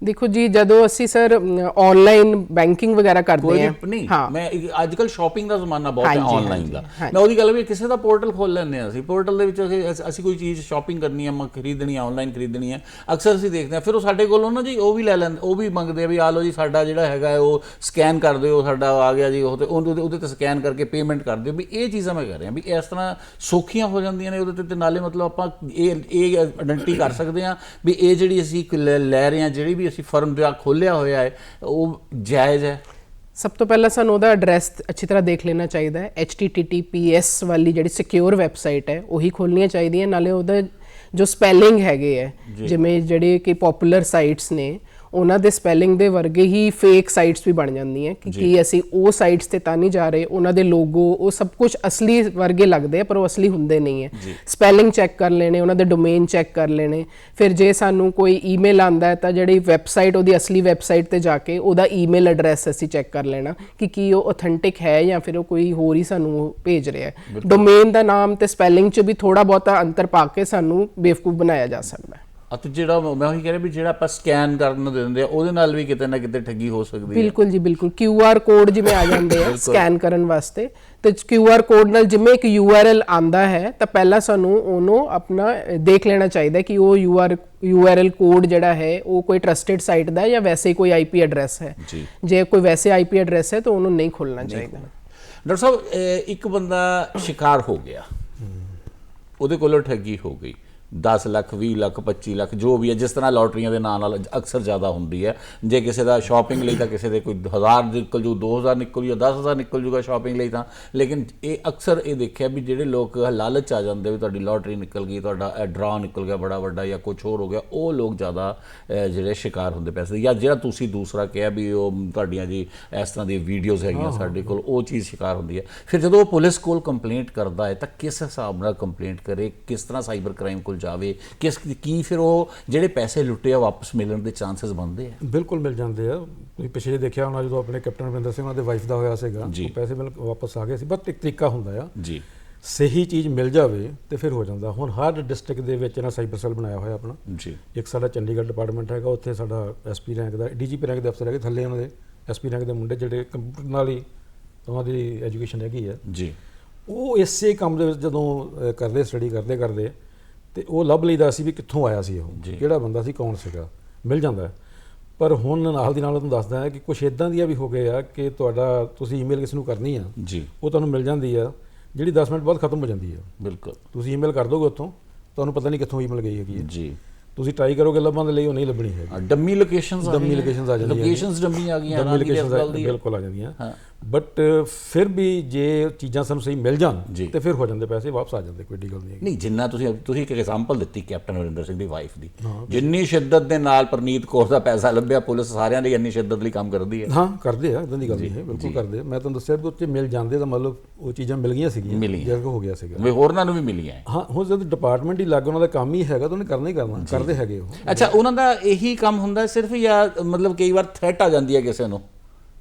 ਦੇਖੋ ਜੀ ਜਦੋਂ ਅਸੀਂ ਸਰ ਆਨਲਾਈਨ ਬੈਂਕਿੰਗ ਵਗੈਰਾ ਕਰਦੇ ਹਾਂ। ਨਹੀਂ ਮੈਂ ਅੱਜ ਕੱਲ ਸ਼ਾਪਿੰਗ ਦਾ ਜ਼ਮਾਨਾ ਬਹੁਤ ਹੈ ਆਨਲਾਈਨ ਦਾ। ਮੈਂ ਉਹਦੀ ਗੱਲ ਵੀ ਕਿਸੇ ਦਾ ਪੋਰਟਲ ਖੋਲ ਲੈਂਦੇ ਹਾਂ ਅਸੀਂ। ਪੋਰਟਲ ਦੇ ਵਿੱਚ ਅਸੀਂ- ਕੋਈ ਚੀਜ਼ ਸ਼ਾਪਿੰਗ ਕਰਨੀ ਹੈ ਮ ਖਰੀਦਣੀ ਹੈ ਆਨਲਾਈਨ ਖਰੀਦਣੀ ਹੈ ਅਕਸਰ ਅਸੀਂ ਦੇਖਦੇ ਹਾਂ। ਫਿਰ ਉਹ ਸਾਡੇ ਕੋਲੋਂ ਨਾ ਜੀ ਉਹ ਵੀ ਲੈ ਲੈਂਦੇ ਉਹ ਵੀ ਮੰਗਦੇ ਆ ਵੀ ਆ ਲਓ ਜੀ ਸਾਡਾ ਜਿਹੜਾ ਹੈਗਾ ਉਹ ਸਕੈਨ ਕਰ ਦਿਓ ਸਾਡਾ ਆ ਗਿਆ ਜੀ ਉਹ ਤੇ ਉਹਦੇ ਤੇ ਸਕੈਨ ਕਰਕੇ ਪੇਮੈਂਟ ਕਰ ਦਿਓ। ਵੀ ਇਹ ਚੀਜ਼ਾਂ ਮੈਂ ਕਰ ਰਿਹਾ ਵੀ ਇਸ ਤਰ੍ਹਾਂ ਸੌਖੀਆਂ ਹੋ ਜਾਂਦੀਆਂ ਨੇ ਉਹਦੇ ਤੇ ਨਾਲੇ ਮਤਲਬ ਆਪਾਂ ਇਹ ਇਹ ਆਇਡੈਂਟੀ ਕਰ ਸਕਦੇ ਹਾਂ ਵੀ ਇਹ ਜਿਹੜੀ ਅਸੀਂ ਲੈ ਰਹੇ ਹਾਂ ਜਿਹੜੀ ਵੀ ਅਸੀਂ ਫਰਮ ਦਾ ਖੋਲਿਆ ਹੋਇਆ ਹੈ ਉਹ ਜਾਇਜ਼ ਹੈ? ਸਭ ਤੋਂ ਪਹਿਲਾਂ ਸਾਨੂੰ ਉਹਦਾ ਐਡਰੈਸ ਅੱਛੀ ਤਰ੍ਹਾਂ ਦੇਖ ਲੈਣਾ ਚਾਹੀਦਾ ਹੈ। Https ਵਾਲੀ ਜਿਹੜੀ ਸਿਕਿਉਰ ਵੈਬਸਾਈਟ ਹੈ ਉਹੀ ਖੋਲਣੀਆਂ ਚਾਹੀਦੀਆਂ ਨਾਲੇ ਉਹਦਾ ਜੋ ਸਪੈਲਿੰਗ ਹੈਗੇ ਹੈ ਜਿਵੇਂ ਜਿਹੜੇ ਕਿ ਪਪੂਲਰ ਸਾਈਟਸ ਨੇ ਉਹਨਾਂ ਦੇ ਸਪੈਲਿੰਗ ਦੇ ਵਰਗੇ ਹੀ ਫੇਕ ਸਾਈਟਸ ਵੀ ਬਣ ਜਾਂਦੀਆਂ ਕਿ ਕੀ ਅਸੀਂ ਉਹ ਸਾਈਟਸ ਤੇ ਤਾਂ ਨਹੀਂ ਜਾ ਰਹੇ ਉਹਨਾਂ ਦੇ ਲੋਗੋ ਉਹ ਸਭ ਕੁਝ ਅਸਲੀ ਵਰਗੇ ਲੱਗਦੇ ਆ ਪਰ ਉਹ ਅਸਲੀ ਹੁੰਦੇ ਨਹੀਂ ਹੈ। ਸਪੈਲਿੰਗ ਚੈੱਕ ਕਰ ਲੈਣੇ ਉਹਨਾਂ ਦੇ ਡੋਮੇਨ ਚੈੱਕ ਕਰ ਲੈਣੇ। ਫਿਰ ਜੇ ਸਾਨੂੰ ਕੋਈ ਈਮੇਲ ਆਂਦਾ ਹੈ ਤਾਂ ਜਿਹੜੀ ਵੈਬਸਾਈਟ ਉਹਦੀ ਅਸਲੀ ਵੈਬਸਾਈਟ ਤੇ ਜਾ ਕੇ ਉਹਦਾ ਈਮੇਲ ਐਡਰੈਸ ਅਸੀਂ ਚੈੱਕ ਕਰ ਲੈਣਾ ਕਿ ਕੀ ਉਹ ਆਥੈਂਟਿਕ ਹੈ ਜਾਂ ਫਿਰ ਉਹ ਕੋਈ ਹੋਰ ਹੀ ਸਾਨੂੰ ਉਹ ਭੇਜ ਰਿਹਾ ਹੈ। ਡੋਮੇਨ ਦਾ ਨਾਮ ਤੇ ਸਪੈਲਿੰਗ 'ਚ ਵੀ ਥੋੜਾ ਬਹੁਤਾ ਅੰਤਰ ਪਾ ਕੇ ਸਾਨੂੰ ਬੇਵਕੂਫ ਬਣਾਇਆ ਜਾ ਸਕਦਾ ਹੈ। ਅਤੇ ਜਿਹੜਾ ਮੈਂ ਉਹੀ ਕਹਿ ਰਿਹਾ ਵੀ ਜਿਹੜਾ ਆਪਾਂ ਸਕੈਨ ਕਰਨ ਨੂੰ ਦੇ ਦਿੰਦੇ ਆ ਉਹਦੇ ਨਾਲ ਵੀ ਕਿਤੇ ਨਾ ਕਿਤੇ ਠੱਗੀ ਹੋ ਸਕਦੀ ਹੈ। ਬਿਲਕੁਲ ਜੀ ਬਿਲਕੁਲ। QR ਕੋਡ ਜਿਵੇਂ ਆ ਜਾਂਦੇ ਆ [LAUGHS] ਸਕੈਨ ਕਰਨ ਵਾਸਤੇ। ਤੇ QR ਕੋਡ ਨਾਲ ਜਿਵੇਂ ਇੱਕ URL ਆਂਦਾ ਹੈ ਤਾਂ ਪਹਿਲਾਂ ਸਾਨੂੰ ਉਹਨੂੰ ਆਪਣਾ ਦੇਖ ਲੈਣਾ ਚਾਹੀਦਾ ਕਿ ਉਹ UR URL ਕੋਡ ਜਿਹੜਾ ਹੈ ਉਹ ਕੋਈ ਟਰਸਟਡ ਸਾਈਟ ਦਾ ਹੈ ਜਾਂ ਵੈਸੇ ਕੋਈ IP ਐਡਰੈਸ ਹੈ। ਜੀ। ਕੋਈ ਵੈਸੇ IP ਐਡਰੈਸ ਹੈ ਤਾਂ ਉਹਨੂੰ ਨਹੀਂ ਖੋਲਣਾ ਚਾਹੀਦਾ। ਡਾਕਟਰ ਸਾਹਿਬ ਇੱਕ ਬੰਦਾ ਸ਼ਿਕਾਰ ਹੋ ਗਿਆ। ਉਹਦੇ ਕੋਲੋਂ ਠੱਗੀ ਹੋ ਗਈ। 10 ਲੱਖ 20 ਲੱਖ 25 ਲੱਖ ਜੋ ਵੀ ਹੈ ਜਿਸ ਤਰ੍ਹਾਂ ਲੋਟਰੀਆਂ ਦੇ ਨਾਂ ਨਾਲ ਅਕਸਰ ਜ਼ਿਆਦਾ ਹੁੰਦੀ ਹੈ। ਜੇ ਕਿਸੇ ਦਾ ਸ਼ਾਪਿੰਗ ਲਈ ਤਾਂ ਕਿਸੇ ਦੇ ਕੋਈ 1000 ਨਿਕਲ ਜੂ 2000 ਨਿਕਲ ਜੂ 10000 ਨਿਕਲ ਜੂਗਾ ਸ਼ਾਪਿੰਗ ਲਈ ਤਾਂ। ਲੇਕਿਨ ਇਹ ਅਕਸਰ ਇਹ ਦੇਖਿਆ ਵੀ ਜਿਹੜੇ ਲੋਕ ਲਾਲਚ ਆ ਜਾਂਦੇ ਵੀ ਤੁਹਾਡੀ ਲੋਟਰੀ ਨਿਕਲ ਗਈ ਤੁਹਾਡਾ ਡਰਾ ਨਿਕਲ ਗਿਆ ਬੜਾ ਵੱਡਾ ਜਾਂ ਕੁਝ ਹੋਰ ਹੋ ਗਿਆ ਉਹ ਲੋਕ ਜ਼ਿਆਦਾ ਜਿਹੜੇ ਸ਼ਿਕਾਰ ਹੁੰਦੇ ਪੈਸੇ ਦੇ। ਜਾਂ ਜਿਹੜਾ ਤੁਸੀਂ ਦੂਸਰਾ ਕਿਹਾ ਵੀ ਉਹ ਤੁਹਾਡੀਆਂ ਜੀ ਇਸ ਤਰ੍ਹਾਂ ਦੀਆਂ ਵੀਡੀਓਜ਼ ਹੈਗੀਆਂ ਸਾਡੇ ਕੋਲ ਉਹ ਚੀਜ਼ ਸ਼ਿਕਾਰ ਹੁੰਦੀ ਹੈ। ਫਿਰ ਜਦੋਂ ਉਹ ਪੁਲਿਸ ਕੋਲ ਕੰਪਲੇਂਟ ਕਰਦਾ ਹੈ ਤਾਂ ਕਿਸ ਹਿਸਾਬ ਨਾਲ ਕੰਪਲੇਂਟ ਕਰੇ ਕਿਸ ਤਰ੍ਹਾਂ ਸਾਈਬਰ ਕ੍ਰਾਈਮ ਕੋਲ ਜਾਵੇ ਕਿਸ ਕੀ ਫਿਰ ਉਹ ਜਿਹੜੇ ਪੈਸੇ ਲੁੱਟੇ ਆ ਵਾਪਸ ਮਿਲਣ ਦੇ ਚਾਂਸਸ ਬਣਦੇ ਆ? ਬਿਲਕੁਲ ਮਿਲ ਜਾਂਦੇ ਆ। ਤੁਸੀਂ ਪਿਛਲੇ ਦੇਖਿਆ ਹੋਣਾ ਜਦੋਂ ਆਪਣੇ ਕੈਪਟਨ ਅਮਰਿੰਦਰ ਸਿੰਘ ਉਹਨਾਂ ਦੇ ਵਾਈਫ ਦਾ ਹੋਇਆ ਸੀਗਾ। ਉਹ ਪੈਸੇ ਮਿਲ ਵਾਪਸ ਆ ਗਏ ਸੀ। ਬਟ ਇੱਕ ਤਰੀਕਾ ਹੁੰਦਾ ਆ। ਜੀ। ਸਹੀ ਚੀਜ਼ ਮਿਲ ਜਾਵੇ ਤੇ ਫਿਰ ਹੋ ਜਾਂਦਾ। ਹੁਣ ਹਰ ਡਿਸਟ੍ਰਿਕਟ ਦੇ ਵਿੱਚ ਇਹਨਾਂ ਸਾਈਬਰ ਸੈੱਲ ਬਣਾਇਆ ਹੋਇਆ ਆਪਣਾ। ਜੀ। ਇੱਕ ਸਾਡਾ ਚੰਡੀਗੜ੍ਹ ਡਿਪਾਰਟਮੈਂਟ ਹੈਗਾ ਉੱਥੇ ਸਾਡਾ ਐਸਪੀ ਰੈਂਕ ਦਾ ਡੀਜੀਪੀ ਰੈਂਕ ਦੇ ਅਫਸਰ ਹੈਗੇ ਥੱਲੇ ਉਹਨਾਂ ਦੇ। ਐਸਪੀ ਰੈਂਕ ਦੇ ਮੁੰਡੇ ਜਿਹੜੇ ਕੰਪਿਊਟਰ ਨਾਲ ਹੀ ਉਹਨਾਂ ਦੀ ਐਜੂਕੇਸ਼ਨ ਹੈਗੀ ਹੈ ਜੀ। ਉਹ ਇਸੇ ਕੰਮ ਦੇ ਵਿੱਚ ਜਦੋਂ ਕਰਦੇ ਸਟੱਡੀ ਕਰਦੇ ਕਰਦੇ ਤੇ ਉਹ ਲੱਭ ਲਈਦਾ ਸੀ ਵੀ ਕਿੱਥੋਂ ਆਇਆ ਸੀ ਉਹ। ਕਿਹੜਾ ਬੰਦਾ ਸੀ ਕੌਣ ਸੀਗਾ ਮਿਲ ਜਾਂਦਾ ਹੈ। ਪਰ ਹੁਣ ਨਾਲ ਦੀ ਨਾਲ ਤੁਹਾਨੂੰ ਦੱਸਦਾ ਹੈ ਕਿ ਕੁਝ ਇਦਾਂ ਦੀਆਂ ਵੀ ਹੋ ਗਏ ਆ ਕਿ ਤੁਹਾਡਾ ਤੁਸੀਂ ਈਮੇਲ ਕਿਸ ਨੂੰ ਕਰਨੀ ਆ ਜੀ ਉਹ ਤੁਹਾਨੂੰ ਮਿਲ ਜਾਂਦੀ ਆ ਜਿਹੜੀ 10 ਮਿੰਟ ਬਾਅਦ ਖਤਮ ਹੋ ਜਾਂਦੀ ਆ ਬਿਲਕੁਲ ਤੁਸੀਂ ਈਮੇਲ ਕਰ ਦੋਗੇ ਉੱਥੋਂ ਤੁਹਾਨੂੰ ਪਤਾ ਨਹੀਂ ਕਿੱਥੋਂ ਈਮੇਲ ਗਈ ਹੈਗੀ ਹੈ ਜੀ ਤੁਸੀਂ ਟਰਾਈ ਕਰੋਗੇ ਲੱਭਣ ਦੇ ਲਈ ਉਹ ਨਹੀਂ ਲੱਭਣੀ ਹੈਗੀ ਡੰਮੀ ਲੋਕੇਸ਼ਨਸ ਡੰਮੀ ਆ ਜਾਂਦੀਆਂ। ਲੋਕੇਸ਼ਨਸ ਡੰਮੀ ਆ ਗਈਆਂ ਡੰਮੀ ਨਾ ਕਿ ਇਸ ਲੋਕੇਸ਼ਨ ਗੱਲ ਦੀ ਹੈ। ਬਿਲਕੁਲ ਆ ਜਾਂਦੀਆਂ ਹਾਂ। ਬਟ ਫਿਰ ਵੀ ਜੇ ਚੀਜ਼ਾਂ ਸਾਨੂੰ ਸਹੀ ਮਿਲ ਜਾਣ। ਤੇ ਫਿਰ ਹੋ ਜਾਂਦੇ ਪੈਸੇ ਵਾਪਸ ਆ ਜਾਂਦੇ ਕੋਈ ਗੱਲ ਨਹੀਂ ਨਹੀਂ ਜਿੰਨਾ ਤੁਸੀਂ ਤੁਸੀਂ ਇੱਕ ਐਗਜ਼ਾਮਪਲ ਦਿੱਤੀ ਕੈਪਟਨ ਅਮਰਿੰਦਰ ਸਿੰਘ ਦੀ ਵਾਈਫ ਦੀ। ਜਿੰਨੀ ਸ਼ਿੱਦਤ ਦੇ ਨਾਲ ਪ੍ਰਨੀਤ ਕੌਰ ਦਾ ਪੈਸਾ ਲੱਭਿਆ ਪੁਲਿਸ ਸਾਰਿਆਂ ਲਈ ਇੰਨੀ ਸ਼ਿੱਦਤ ਲਈ ਕੰਮ ਕਰਦੀ ਹੈ। ਹਾਂ ਕਰਦੇ ਆ ਇਦਾਂ ਦੀ ਗੱਲ ਨਹੀਂ ਹੈ ਬਿਲਕੁਲ ਕਰਦੇ। ਮੈਂ ਤੁਹਾਨੂੰ ਦੱਸਿਆ ਵੀ ਉੱਥੇ ਮਿਲ ਜਾਂਦੇ ਤਾਂ ਮਤਲਬ ਉਹ ਚੀਜ਼ਾਂ ਮਿਲ ਗਈਆਂ ਸੀਗੀਆਂ। ਜਿਹੜਾ ਹੋ ਗਿਆ ਸੀਗਾ। ਵੀ ਹੋਰਨਾਂ ਨੂੰ ਵੀ ਮਿਲੀਆਂ। ਹੈ। ਹੁਣ ਜਦ ਡਿਪਾਰਟਮੈਂਟ ਹੀ ਲੱਗ ਉਹਨਾਂ ਦਾ ਕੰਮ ਹੀ ਹੈਗਾ ਤਾਂ ਉਹਨੇ ਕਰਨਾ ਹੀ ਕਰਨਾ ਕਰਦੇ ਹੈਗੇ ਉਹ। ਅੱਛਾ ਉਹਨਾਂ ਦਾ ਇਹੀ ਕੰਮ ਹੁੰਦਾ ਸਿਰਫ ਜਾਂ ਮਤਲਬ ਕਈ ਵਾਰ ਥ੍ਰੈਟ ਆ ਜਾਂਦੀ ਹੈ ਕਿਸੇ ਨੂੰ?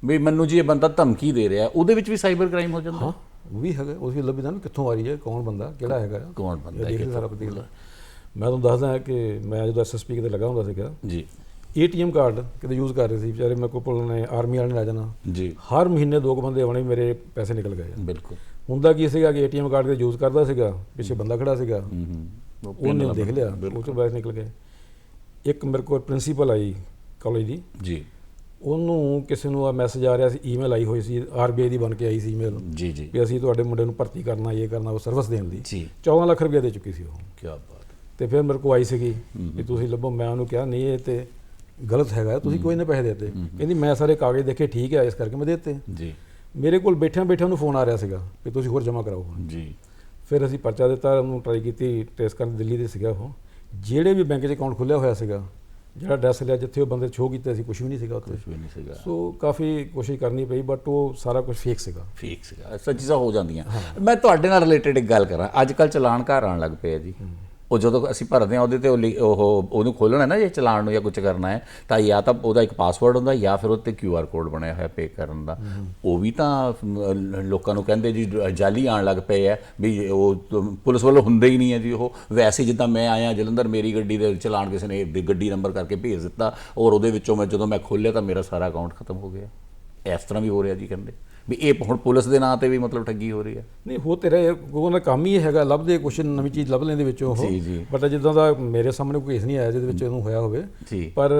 ਵੀ ਮੈਨੂੰ ਜੀ ਇਹ ਬੰਦਾ ਧਮਕੀ ਦੇ ਰਿਹਾ ਉਹਦੇ ਵਿੱਚ ਵੀ ਸਾਈਬਰ ਕ੍ਰਾਈਮ ਹੋ ਜਾਂਦਾ? ਹਾਂ ਉਹ ਵੀ ਹੈਗਾ ਉਹ ਵੀ ਲੱਭਦਾ ਨਾ ਕਿੱਥੋਂ ਆ ਰਹੀ ਹੈ ਕੌਣ ਬੰਦਾ ਕਿਹੜਾ ਹੈਗਾ ਕੌਣ ਬੰਦਾ ਇਹ ਦੇਖ ਸਾਰਾ ਪਤਾ ਹੀ। ਮੈਂ ਤੁਹਾਨੂੰ ਦੱਸਦਾ ਕਿ ਮੈਂ ਜਦੋਂ ਐਸਐਸਪੀ ਕਿਤੇ ਲੱਗਾ ਹੁੰਦਾ ਸੀਗਾ ਜੀ। ਏਟੀਐਮ ਕਾਰਡ ਕਿਤੇ ਯੂਜ਼ ਕਰ ਰਹੇ ਸੀ ਵਿਚਾਰੇ ਮੇਰੇ ਕੋਲ ਪੁਲਿਸ ਨੇ ਆਰਮੀ ਵਾਲੇ ਨੇ ਲੈ ਜਾਣਾ। ਜੀ। ਹਰ ਮਹੀਨੇ ਦੋ ਕੁ ਬੰਦੇ ਆਉਣੇ ਮੇਰੇ ਪੈਸੇ ਨਿਕਲ ਗਏ। ਬਿਲਕੁਲ। ਹੁੰਦਾ ਕੀ ਸੀਗਾ ਕਿ ਏਟੀਐਮ ਕਾਰਡ ਤੇ ਯੂਜ਼ ਕਰਦਾ ਸੀਗਾ ਪਿੱਛੇ ਬੰਦਾ ਖੜਾ ਸੀਗਾ। ਹੂੰ ਹੂੰ। ਉਹਨੇ ਦੇਖ ਲਿਆ ਉਹ ਤੋਂ ਬਾਅਦ ਨਿਕਲ ਗਏ। ਇੱਕ ਮੇਰੇ ਕੋਲ ਪ੍ਰਿੰਸੀਪਲ ਆਈ ਕਾਲਜ ਦੀ। ਜੀ। ਉਹਨੂੰ ਕਿਸੇ ਨੂੰ ਆ ਮੈਸੇਜ ਆ ਰਿਹਾ ਸੀ ਈਮੇਲ ਆਈ ਹੋਈ ਸੀ ਆਰਬੀਆਈ ਦੀ ਬਣ ਕੇ ਆਈ ਸੀ ਈਮੇਲ ਜੀ ਜੀ। ਵੀ ਅਸੀਂ ਤੁਹਾਡੇ ਮੁੰਡੇ ਨੂੰ ਭਰਤੀ ਕਰਨਾ ਇਹ ਕਰਨਾ ਉਹ ਸਰਵਿਸ ਦੇਣ ਜੀ। 14 ਲੱਖ ਰੁਪਏ ਦੇ ਚੁੱਕੀ ਸੀ ਉਹ। ਕੀ ਬਾਤ ਤੇ ਫਿਰ ਮੇਰੇ ਕੋਲ ਆਈ ਸੀਗੀ ਕਿ ਤੁਸੀਂ ਲੱਭੋ ਮੈਂ ਉਹਨੂੰ ਕਿਹਾ ਨਹੀਂ ਇਹ ਤੇ ਗਲਤ ਹੈਗਾ ਤੁਸੀਂ ਕੋਈ ਨਾ ਪੈਸੇ ਦੇਤੇ। ਕਹਿੰਦੀ ਮੈਂ ਸਾਰੇ ਕਾਗਜ਼ ਦੇਖੇ ਠੀਕ ਹੈ ਇਸ ਕਰਕੇ ਮੈਂ ਦੇਤੇ। ਜੀ। ਮੇਰੇ ਕੋਲ ਬੈਠਿਆਂ ਬੈਠਿਆਂ ਨੂੰ ਫੋਨ ਆ ਰਿਹਾ ਸੀਗਾ ਕਿ ਤੁਸੀਂ ਹੋਰ ਜਮ੍ਹਾਂ ਕਰਾਓ। ਜੀ। ਫਿਰ ਅਸੀਂ ਪਰਚਾ ਦਿੱਤਾ ਉਹਨੂੰ ਟਰਾਈ ਕੀਤੀ ਟ੍ਰੇਸ ਕਰਨ ਦਿੱਲੀ ਦੇ ਸੀਗਾ ਉਹ। ਜਿਹੜੇ ਵੀ ਬੈਂਕ 'ਚ ਅਕਾਊਂਟ ਖੁੱਲਿਆ ਹੋਇਆ ਸੀਗਾ ਜਿਹੜਾ ਐਡਰੈਸ ਲਿਆ ਜਿੱਥੇ ਉਹ ਬੰਦੇ ਸ਼ੋਅ ਕੀਤੇ ਸੀ ਕੁਝ ਵੀ ਨਹੀਂ ਸੀਗਾ ਉੱਥੇ। ਕੁਝ ਵੀ ਨਹੀਂ ਸੀਗਾ। ਸੋ ਕਾਫੀ ਕੋਸ਼ਿਸ਼ ਕਰਨੀ ਪਈ ਬਟ ਉਹ ਸਾਰਾ ਕੁਝ ਫੇਕ ਸੀਗਾ। ਫੇਕ ਸੀਗਾ। ਸਭ ਚੀਜ਼ਾਂ ਹੋ ਜਾਂਦੀਆਂ। ਮੈਂ ਤੁਹਾਡੇ ਨਾਲ ਰਿਲੇਟਡ ਇੱਕ ਗੱਲ ਕਰਾਂ। ਅੱਜ ਕੱਲ ਚਲਾਨ ਘਰ ਆਉਣ ਲੱਗ ਪਏ ਆ ਜੀ। ਉਹ ਜਦੋਂ ਅਸੀਂ ਭਰਦੇ ਆ ਉਹਦੇ ਤੇ ਉਹ ਲਿ- ਉਹ, ਉਹਨੂੰ ਖੋਲਣਾ ਨਾ ਜੇ ਚਲਾਨ ਨੂੰ ਜਾਂ ਕੁਝ ਕਰਨਾ ਹੈ, ਤਾਂ ਜਾਂ ਤਾਂ ਉਹਦਾ ਇੱਕ ਪਾਸਵਰਡ ਹੁੰਦਾ ਜਾਂ ਫਿਰ ਉਹਤੇ ਕਿਊ ਆਰ ਕੋਡ ਬਣਿਆ ਹੋਇਆ ਪੇ ਕਰਨ ਦਾ। ਉਹ ਵੀ ਤਾਂ ਲੋਕਾਂ ਨੂੰ ਕਹਿੰਦੇ ਜੀ ਜਾਲੀ ਆਉਣ ਲੱਗ ਪਏ ਆ ਵੀ ਉਹ ਪੁਲਿਸ ਵੱਲੋਂ ਹੁੰਦੇ ਹੀ ਨਹੀਂ ਹੈ ਜੀ ਉਹ। ਵੈਸੇ ਜਿੱਦਾਂ ਮੈਂ ਆਇਆ, ਜਲੰਧਰ ਮੇਰੀ ਗੱਡੀ ਦੇ ਚਲਾਨ ਕਿਸੇ ਨੇ ਗੱਡੀ ਨੰਬਰ ਕਰਕੇ ਭੇਜ ਦਿੱਤਾ ਔਰ ਉਹਦੇ ਵਿੱਚੋਂ ਮੈਂ ਜਦੋਂ ਮੈਂ ਖੋਲ੍ਹਿਆ ਤਾਂ ਮੇਰਾ ਸਾਰਾ ਅਕਾਊਂਟ ਖਤਮ ਹੋ ਗਿਆ। ਇਸ ਤਰ੍ਹਾਂ ਵੀ ਹੋ ਰਿਹਾ ਜੀ ਕਹਿੰਦੇ। ਵੀ ਇਹ ਹੁਣ ਪੁਲਿਸ ਦੇ ਨਾਂ ਤੇ ਵੀ ਮਤਲਬ ਠੱਗੀ ਹੋ ਰਹੀ ਹੈ। ਨਹੀਂ ਹੋ ਤੇ ਰਿਹਾ ਉਹਨਾਂ ਦਾ ਕੰਮ ਹੀ ਇਹ ਹੈਗਾ ਲੱਭਦੇ ਕੁਛ ਨਵੀਂ ਚੀਜ਼ ਲੱਭ ਲੈਂਦੇ ਵਿੱਚੋਂ ਉਹ। ਬਟ ਜਿੱਦਾਂ ਦਾ ਮੇਰੇ ਸਾਹਮਣੇ ਕੋਈ ਕੇਸ ਨਹੀਂ ਆਇਆ ਜਿਹਦੇ ਵਿੱਚ ਇਹਨੂੰ ਹੋਇਆ ਹੋਵੇ ਪਰ